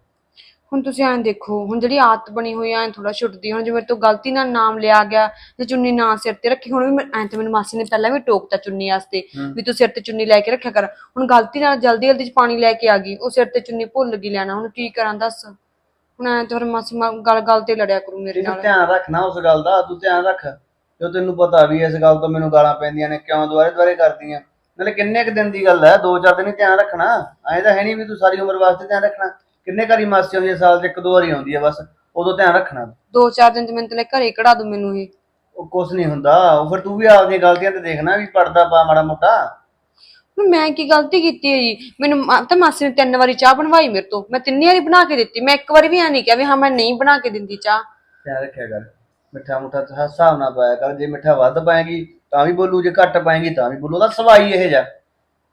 ਹੁਣ ਤੁਸੀਂ ਐਂ ਦੇਖੋ ਹੁਣ ਜਿਹੜੀ ਆਦਤ ਬਣੀ ਹੋਈ ਐ ਥੋੜਾ ਛੁੱਟਦੀ ਹੁਣ ਜੇ ਮੇਰੇ ਤੋਂ ਗਲਤੀ ਨਾਲ ਨਾਮ ਲਿਆ ਗਿਆ ਤੇ ਚੁੰਨੀ ਨਾ ਸਿਰ ਤੇ ਰੱਖੀ ਹੁਣ ਵੀ ਮੈਂ- ਐਂ ਤੇ ਮੈਨੂੰ ਮਾਸੀ ਨੇ ਪਹਿਲਾਂ ਵੀ ਟੋਕਤਾ ਚੁੰਨੀ ਵਾਸਤੇ। ਵੀ ਤੂੰ ਸਿਰ ਤੇ ਚੁੰਨੀ ਲੈ ਕੇ ਰੱਖਿਆ ਕਰ। ਹੁਣ ਗਲਤੀ ਨਾਲ ਜਲਦੀ ਜਲਦੀ ਚ ਪਾਣੀ ਲੈ ਕੇ ਆ ਗਈ ਉਹ ਸਿਰ ਤੇ ਚੁੰਨੀ ਭੁੱਲ ਗਈ ਲੈਣਾ। ਹੁਣ ਕੀ ਕਰਾਂ ਦੱਸ? ਹੁਣ ਐਂ ਤੇ ਫਿਰ ਮਾਸੀ ਮਾ- ਗੱਲ ਗੱਲ ਤੇ ਲੜਿਆ ਕਰੂ ਮੇਰੇ ਨਾਲ। ਧਿਆਨ ਰੱਖਣਾ ਉਸ ਗੱਲ ਦਾ ਤੂੰ ਧਿਆਨ ਰੱਖ। ਜੋ ਤੈਨੂੰ ਪਤਾ ਵੀ ਇਸ ਗੱਲ ਤੋਂ ਮੈਨੂੰ ਗਾਲਾਂ ਪੈਂਦੀਆਂ ਨੇ ਕਿਉਂ ਦੁਬਾਰੇ ਦੁਬਾਰੇ ਕਰਦੀਆਂ। ਨਾਲੇ ਕਿੰਨੇ ਕੁ ਦਿਨ ਦੀ ਗੱਲ ਹੈ ਦੋ ਚਾਰ ਦਿਨ ਹੀ ਧਿਆਨ ਰੱਖਣਾ। ਐਂ ਤਾਂ ਹੈ ਨਹੀਂ ਵੀ ਤੂੰ ਸਾਰੀ ਉਮਰ ਵਾਸਤੇ ਧਿਆਨ ਰੱਖਣਾ। ਕਿੰਨੇ ਵਾਰੀ ਮਾਸੀ ਆਉਂਦੀ ਹੈ ਸਾਲ 'ਚ ਇੱਕ ਦੋ ਵਾਰੀ ਆਉਂਦੀ ਹੈ ਬਸ ਉਦੋਂ ਧਿਆਨ ਰੱਖਣਾ। ਦੋ ਚਾਰ ਦਿਨ ਚ ਮੈਨੂੰ ਤੇ ਲੈ ਘਰੇ ਕਢਾ ਦੋ ਮੈਨੂੰ ਇਹ। ਉਹ ਕੁਛ ਨਹੀਂ ਹੁੰਦਾ ਉਹ ਫਿਰ ਤੂੰ ਵੀ ਆਪਦੀਆਂ ਗਲਤੀਆਂ ਤੇ ਦੇਖਣਾ ਵੀ ਪੜਦਾ ਪਾ ਮਾੜਾ ਮੋਟਾ। ਹੁਣ ਮੈਂ ਕੀ ਗਲਤੀ ਕੀਤੀ ਹੈ ਜੀ? ਮੈਨੂੰ ਮਾ- ਤਾਂ ਮਾਸੀ ਨੇ ਤਿੰਨ ਵਾਰੀ ਚਾਹ ਬਣਵਾਈ ਮੇਰੇ ਤੋਂ। ਮੈਂ ਤਿੰਨੇ ਵਾਰੀ ਬਣਾ ਕੇ ਦਿੱਤੀ। ਮੈਂ ਇੱਕ ਵਾਰੀ ਵੀ ਐ ਨਹੀਂ ਕਿਹਾ ਵੀ ਹਾਂ ਮੈਂ ਨਹੀਂ ਬਣਾ ਕੇ ਦਿੰਦੀ ਚਾਹ। ਧਿਆਨ ਰੱਖਿਆ ਕਰ। ਮਿੱਠਾ ਮੁੱਠਾ ਤਾਂ ਹਿਸਾਬ ਨਾਲ ਪਾਇਆ ਕਰ। ਜੇ ਮਿੱਠਾ ਵੱਧ ਪਾਏਗੀ ਤਾਂ ਵੀ ਬੋਲੂ। ਜੇ ਘੱਟ ਪਾਏਗੀ ਤਾਂ ਵੀ ਬੋਲੂ। ਉਹਦਾ ਸਵਾਈ ਇਹ ਜਾ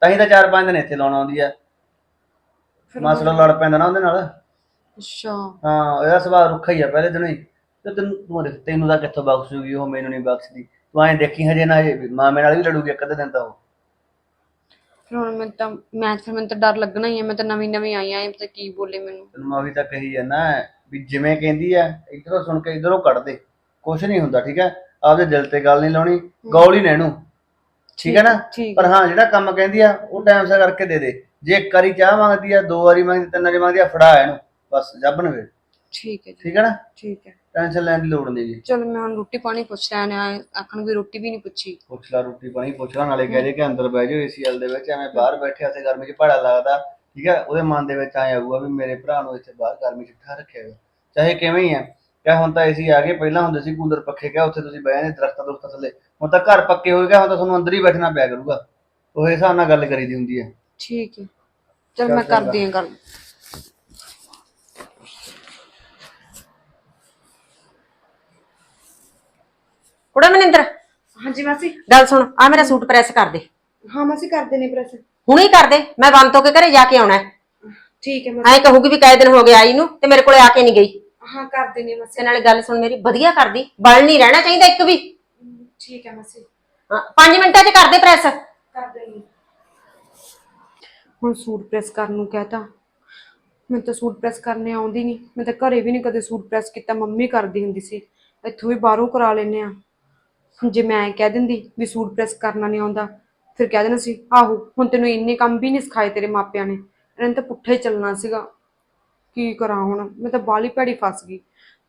ਤਾਂ ਹੀ ਤਾਂ ਚਾਰ ਪੰਜ ਦਿਨ ਇੱਥੇ ਲਾਉਣਾ ਆਉਂਦੀ ਆ। ਮਾਸੜਾ ਲੜ ਪੈਂਦਾ ਨਾ ਉਹਦੇ ਨਾਲ। ਅੱਛਾ। ਹਾਂ ਇਹਦਾ ਸੁਭਾਅ ਰੁੱਖਾ ਹੀ ਆ ਪਹਿਲੇ ਦਿਨੋਂ ਹੀ। ਤੇ ਤੈਨੂੰ ਤੂੰ ਦੇਖ, ਤੈਨੂੰ ਤਾਂ ਕਿੱਥੋਂ ਬਖਸ਼ੂਗੀ? ਉਹ ਮੈਨੂੰ ਨਹੀਂ ਬਖਸ਼ਦੀ। ਤੂੰ ਐਂ ਦੇਖੀ ਹਜੇ ਨਾ ਇਹ ਮਾਮੇ ਨਾਲ ਵੀ ਲੜੂਗੀ ਇੱਕ ਅੱਧੇ ਦਿਨ ਤਾਂ ਉਹ। ਫਿਰ ਹੁਣ ਮੈਂ ਤਾਂ ਮੈਂ ਫਿਰ ਮੈਨੂੰ ਤਾਂ ਡਰ ਲੱਗਣਾ ਹੀ ਹੈ ਮੈਂ ਤਾਂ ਨਵੀਂ ਨਵੀਂ ਆਈ ਆਂ ਤਾਂ ਕੀ ਬੋਲੇ ਮੈਨੂੰ। ਤੈਨੂੰ ਮੈਂ ਉਹੀ ਤਾਂ ਕਹੀ ਜਾਂਦਾ ਵੀ ਜਿਵੇਂ ਕਹਿੰਦੀ ਆ ਇਧਰੋਂ ਸੁਣ ਕੇ ਇਧਰੋਂ ਕੱਢ ਦੇ। ਕੁਛ ਨਹੀਂ ਹੁੰਦਾ ਠੀਕ ਹੈ ਆਪਦੇ ਦਿਲ ਤੇ ਗੱਲ ਨਹੀਂ ਲਾਉਣੀ ਗੌਲ ਹੀ ਨੈਣੂ ਠੀਕ ਹੈ ਨਾ? ਠੀਕ ਪਰ ਹਾਂ ਜਿਹੜਾ ਕੰਮ ਕਹਿੰਦੀ ਆ ਉਹ ਟਾਈਮ ਸਿਰ ਕਰਕੇ ਦੇ ਦੇ। ਜੇ ਇੱਕ ਵਾਰੀ ਚਾਹ ਮੰਗਦੀ ਆ ਦੋ ਵਾਰੀ ਮੰਗਦੀ ਤਿੰਨ ਵਾਰੀ ਮੰਗਦੀ ਆ ਫੜਾ ਇਹਨੂੰ। ਬਸ ਜੱਬਨ ਵੇ ਠੀਕ ਹੈ ਜੀ। ਠੀਕ ਹੈ ਨਾ? ਠੀਕ ਹੈ। ਟੈਨਸ਼ਨ ਲੈਣ ਦੀ ਲੋੜ ਨਹੀਂ ਜੀ। ਚਲ ਮੈਂ ਹੁਣ ਰੋਟੀ ਪਾਣੀ ਪੁੱਛ ਲਿਆ ਨੇ ਆਖਣ ਵੀ ਰੋਟੀ ਵੀ ਨਹੀਂ ਪੁੱਛੀ। ਪੁੱਛ ਲਾ ਰੋਟੀ ਪਾਣੀ ਪੁੱਛ ਲਾ ਨਾਲੇ ਕਹਿ ਦੇ ਕਿ ਅੰਦਰ ਬਹਿ ਜਾਓ ਏਸੀਐਲ ਦੇ ਵਿੱਚ ਐਵੇਂ ਬਾਹਰ ਬੈਠੇ ਉੱਥੇ ਗਰਮੀ 'ਚ ਭਾੜਾ ਲੱਗਦਾ। ਠੀਕ ਹੈ? ਉਹਦੇ ਮਨ ਦੇ ਵਿੱਚ ਆਇਆ ਆਊਗਾ ਵੀ ਮੇਰੇ ਭਰਾ ਨੂੰ ਇੱਥੇ ਬਾਹਰ ਗਰਮੀ 'ਚ ਠਾ ਰੱਖਿਆ ਹੋਇਆ। ਚਾਹੇ ਕਿਵੇਂ ਹੀ ਆ। ਕਿਆ ਹੁਣ ਤਾਂ ਏਸੀ ਆ ਗਏ ਪਹਿਲਾਂ ਹੁੰਦੇ ਸੀ ਕੂਲਰ ਪੱਖੇ ਕਿਆ ਉੱਥੇ ਤੁਸੀਂ ਬਹਿ ਜਾਂਦੇ ਦਰਖਤਾਂ ਦੁਰਖਤਾਂ ਥੱਲੇ। ਹੁਣ ਤਾਂ ਘਰ ਪੱਕੇ ਹੋ ਗਏ ਹੁਣ ਤਾਂ ਤੁਹਾਨੂੰ ਅੰਦਰ ਹੀ ਬੈਠਣਾ ਪਿਆ ਕਰੂਗਾ। ਉਹ ਹਿਸਾਬ ਨਾਲ ਗੱਲ ਕਰੀਦੀ ਹੁੰਦੀ ਹੈ। ਠੀਕ ਹੈ। ਚਲ ਮੈਂ ਕਰਦੀ ਹਾਂ ਗੱਲ। ਕੁੜੇ ਮਨਿੰਦਰ। ਹਾਂਜੀ ਮਾਸੀ। ਗੱਲ ਸੁਣ ਆ ਮੇਰਾ ਸੂਟ ਪ੍ਰੈਸ ਕਰ ਦੇ। ਹਾਂ ਮਾਸੀ ਕਰਦੇ ਨੇ ਪ੍ਰੈਸ ਹੁਣੇ ਹੀ ਕਰ ਦੇ ਮੈਂ ਬੰਦ ਤੋਂ ਕੇ ਘਰੇ ਜਾ ਕੇ ਆਉਣਾ। ਠੀਕ ਹੈ ਐਂ ਕਹੂਗੀ ਵੀ ਕਾਇ ਦਿਨ ਹੋ ਗਏ ਆਈ ਨੂੰ ਤੇ ਮੇਰੇ ਕੋਲੇ ਆ ਕੇ ਨਹੀਂ ਗਈ। ਹਾਂ ਕਰਦੇ ਨੇ ਮਾਸੀ। ਤੇ ਨਾਲੇ ਗੱਲ ਸੁਣ ਮੇਰੀ ਵਧੀਆ ਕਰਦੀ ਬਲ ਨਹੀਂ ਰਹਿਣਾ ਚਾਹੀਦਾ ਇੱਕ ਵੀ। ਠੀਕ ਹੈ ਮਾਸੀ। ਹਾਂ 5 ਮਿੰਟਾਂ 'ਚ ਕਰ ਦੇ ਪ੍ਰੈਸ ਕਰਦੇ ਨੇ। ਹੁਣ ਸੂਟ ਪ੍ਰੈਸ ਕਰਨ ਨੂੰ ਕਹਤਾ ਮੈਨੂੰ ਤਾਂ ਸੂਟ ਪ੍ਰੈਸ ਕਰਨੇ ਆਉਂਦੀ ਨਹੀਂ। ਮੈਂ ਤਾਂ ਘਰੇ ਵੀ ਨਹੀਂ ਕਦੇ ਸੂਟ ਪ੍ਰੈਸ ਕੀਤਾ ਮੰਮੀ ਕਰਦੀ ਹੁੰਦੀ ਸੀ। ਇੱਥੋਂ ਵੀ ਬਾਹਰੋਂ ਕਰਾ ਲੈਨੇ ਆ ਜੇ ਮੈਂ ਕਹਿ ਦਿੰਦੀ ਵੀ ਸੂਟ ਪ੍ਰੈਸ ਕਰਨਾ ਨਹੀਂ ਆਉਂਦਾ, ਫਿਰ ਕਹਿ ਦੇਣਾ ਸੀ, ਆਹੋ, ਹੁਣ ਤੈਨੂੰ ਇੰਨੇ ਕੰਮ ਵੀ ਨਹੀਂ ਸਿਖਾਏ ਤੇਰੇ ਮਾਪਿਆਂ ਨੇ, ਇਹਨਾਂ ਨੇ ਤਾਂ ਪੁੱਠਾ ਹੀ ਚੱਲਣਾ ਸੀਗਾ। ਕੀ ਕਰਾਂ ਹੁਣ? ਮੈਂ ਤਾਂ ਬਾਲੀ ਭੈੜੀ ਫਸ ਗਈ।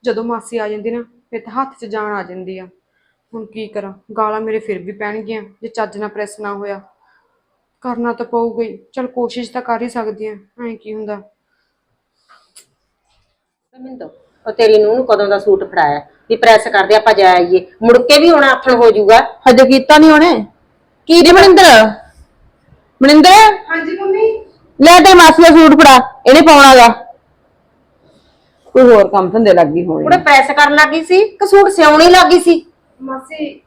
ਜਦੋਂ ਮਾਸੀ ਆ ਜਾਂਦੀ ਨਾ ਫਿਰ ਤਾਂ ਹੱਥ 'ਚ ਜਾਨ ਆ ਜਾਂਦੀ ਆ। ਹੁਣ ਕੀ ਕਰਾਂ? ਗਾਲਾਂ ਮੇਰੇ ਫਿਰ ਵੀ ਪੈਣਗੀਆਂ, ਜੇ ਚੱਜ ਨਾਲ ਪ੍ਰੈਸ ਨਾ ਹੋਇਆ। ਕਰਨਾ ਤਾਂ ਪਊਗਾ ਹੀ। ਚਲ ਕੋਸ਼ਿਸ਼ ਤਾਂ ਕਰ ਹੀ ਸਕਦੀ ਆ। ਐਂ ਕੀ ਹੁੰਦਾ? ਮਿੰਦੋ ਉਹ ਤੇਰੀ ਨੂੰਹ ਨੂੰ ਕਦੋਂ ਦਾ ਸੂਟ ਫੜਾਇਆ? ਵੀ ਪ੍ਰੈਸ ਕਰਦੇ ਆਪਾਂ ਜਾ ਆਈਏ। ਮੁੜ ਕੇ ਵੀ ਹੁਣ ਆਥਣ ਹੋ ਜਾਊਗਾ। ਹਜੇ ਕੀਤਾ ਨਹੀਂ ਉਹਨੇ। ਕੀ ਰੇ ਮਨਿੰਦਰ? ਮਨਿੰਦਰ? ਹਾਂਜੀ ਮੰਮੀ। ਲੈ ਤੇ ਮਾਸੀ ਦਾ ਸੂਟ ਫੜਾ। ਇਹਨੇ ਪਾਉਣਾਗਾ ਕੋਈ ਹੋਰ ਕੰਮ ਧੰਦੇ ਲੱਗ ਗਈ ਹੋਣੀ। ਉਹਨੇ ਪ੍ਰੈਸ ਕਰਨ ਲੱਗੀ ਸੀ ਕਿ ਸੂਟ ਸਿਉਣੀ ਲੱਗੀ ਸੀ? ਮਾਸੀ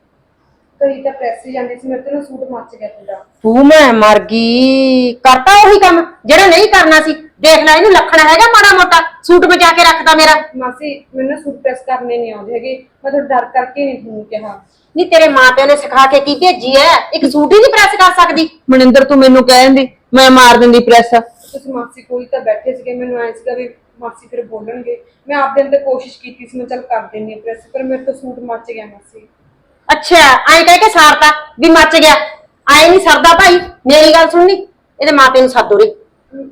ਕਈ ਤਾਂ ਪ੍ਰੈਸ ਹੀ ਜਾਂਦੀ ਸੀ ਮੇਰੇ ਤੋਂ ਨਾ ਸੂਟ ਮੱਚ ਗਿਆ ਤੁਹਾਡਾ ਤੂੰ ਮੈਂ ਮਰ ਗਈ। ਕਰਤਾ ਉਹੀ ਕੰਮ ਜਿਹੜਾ ਨਹੀਂ ਕਰਨਾ ਸੀ। ਦੇਖ ਲੈ ਇਹਨੂੰ ਲੱਖਣਾ ਹੈਗਾ ਮਾੜਾ ਮੋਟਾ। ਸੂਟ ਬਚਾ ਕੇ ਰੱਖਦਾ ਮੇਰਾ। ਮਾਸੀ ਮੈਨੂੰ ਨਾ ਸੂਟ ਪ੍ਰੈਸ ਕਰਨੇ ਨਹੀਂ ਆਉਂਦੇ ਹੈਗੇ। ਮੈਂ ਤਾਂ ਡਰ ਕਰਕੇ ਨਹੀਂ ਤੁਹਾਨੂੰ ਕਿਹਾ। ਨਹੀਂ ਤੇਰੇ ਮਾਪਿਆਂ ਨੇ ਸਿਖਾ ਕੇ ਕੀ ਭੇਜੀ ਐ? ਇੱਕ ਸੂਟ ਹੀ ਨਹੀਂ ਪ੍ਰੈਸ ਕਰ ਸਕਦੀ। ਮਨਿੰਦਰ ਤੂੰ ਮੈਨੂੰ ਕਹਿੰਦੀ ਮੈਂ ਮਾਰ ਦਿੰਦੀ ਪ੍ਰੈਸ ਤੁਸੀਂ ਮਾਸੀ ਹੀ ਤਾਂ ਬੈਠੇ ਸੀਗੇ ਮੈਨੂੰ ਐਂ ਸੀਗਾ ਵੀ ਮਾਸੀ ਫਿਰ ਬੋਲਣਗੇ। ਮੈਂ ਆਪਦੇ ਅੰਦਰ ਕੋਸ਼ਿਸ਼ ਕੀਤੀ ਸੀ ਮੈਂ ਚੱਲ ਕਰ ਦਿੰਨੀ ਪ੍ਰੈਸ ਪਰ ਮੇਰੇ ਤੋਂ ਸੂਟ ਮੱਚ ਗਿਆ ਮਾਸੀ। ਅੱਛਾ ਐਂ ਕਹਿ ਕੇ ਸਾਰਤਾ ਵੀ ਮੱਚ ਗਿਆ। ਆਏ ਨਹੀਂ ਸਰਦਾ ਭਾਈ ਮੇਰੀ ਗੱਲ ਸੁਣਨੀ? ਇਹਦੇ ਮਾਪਿਆਂ ਨੂੰ ਸੱਦੋ ਰੀ।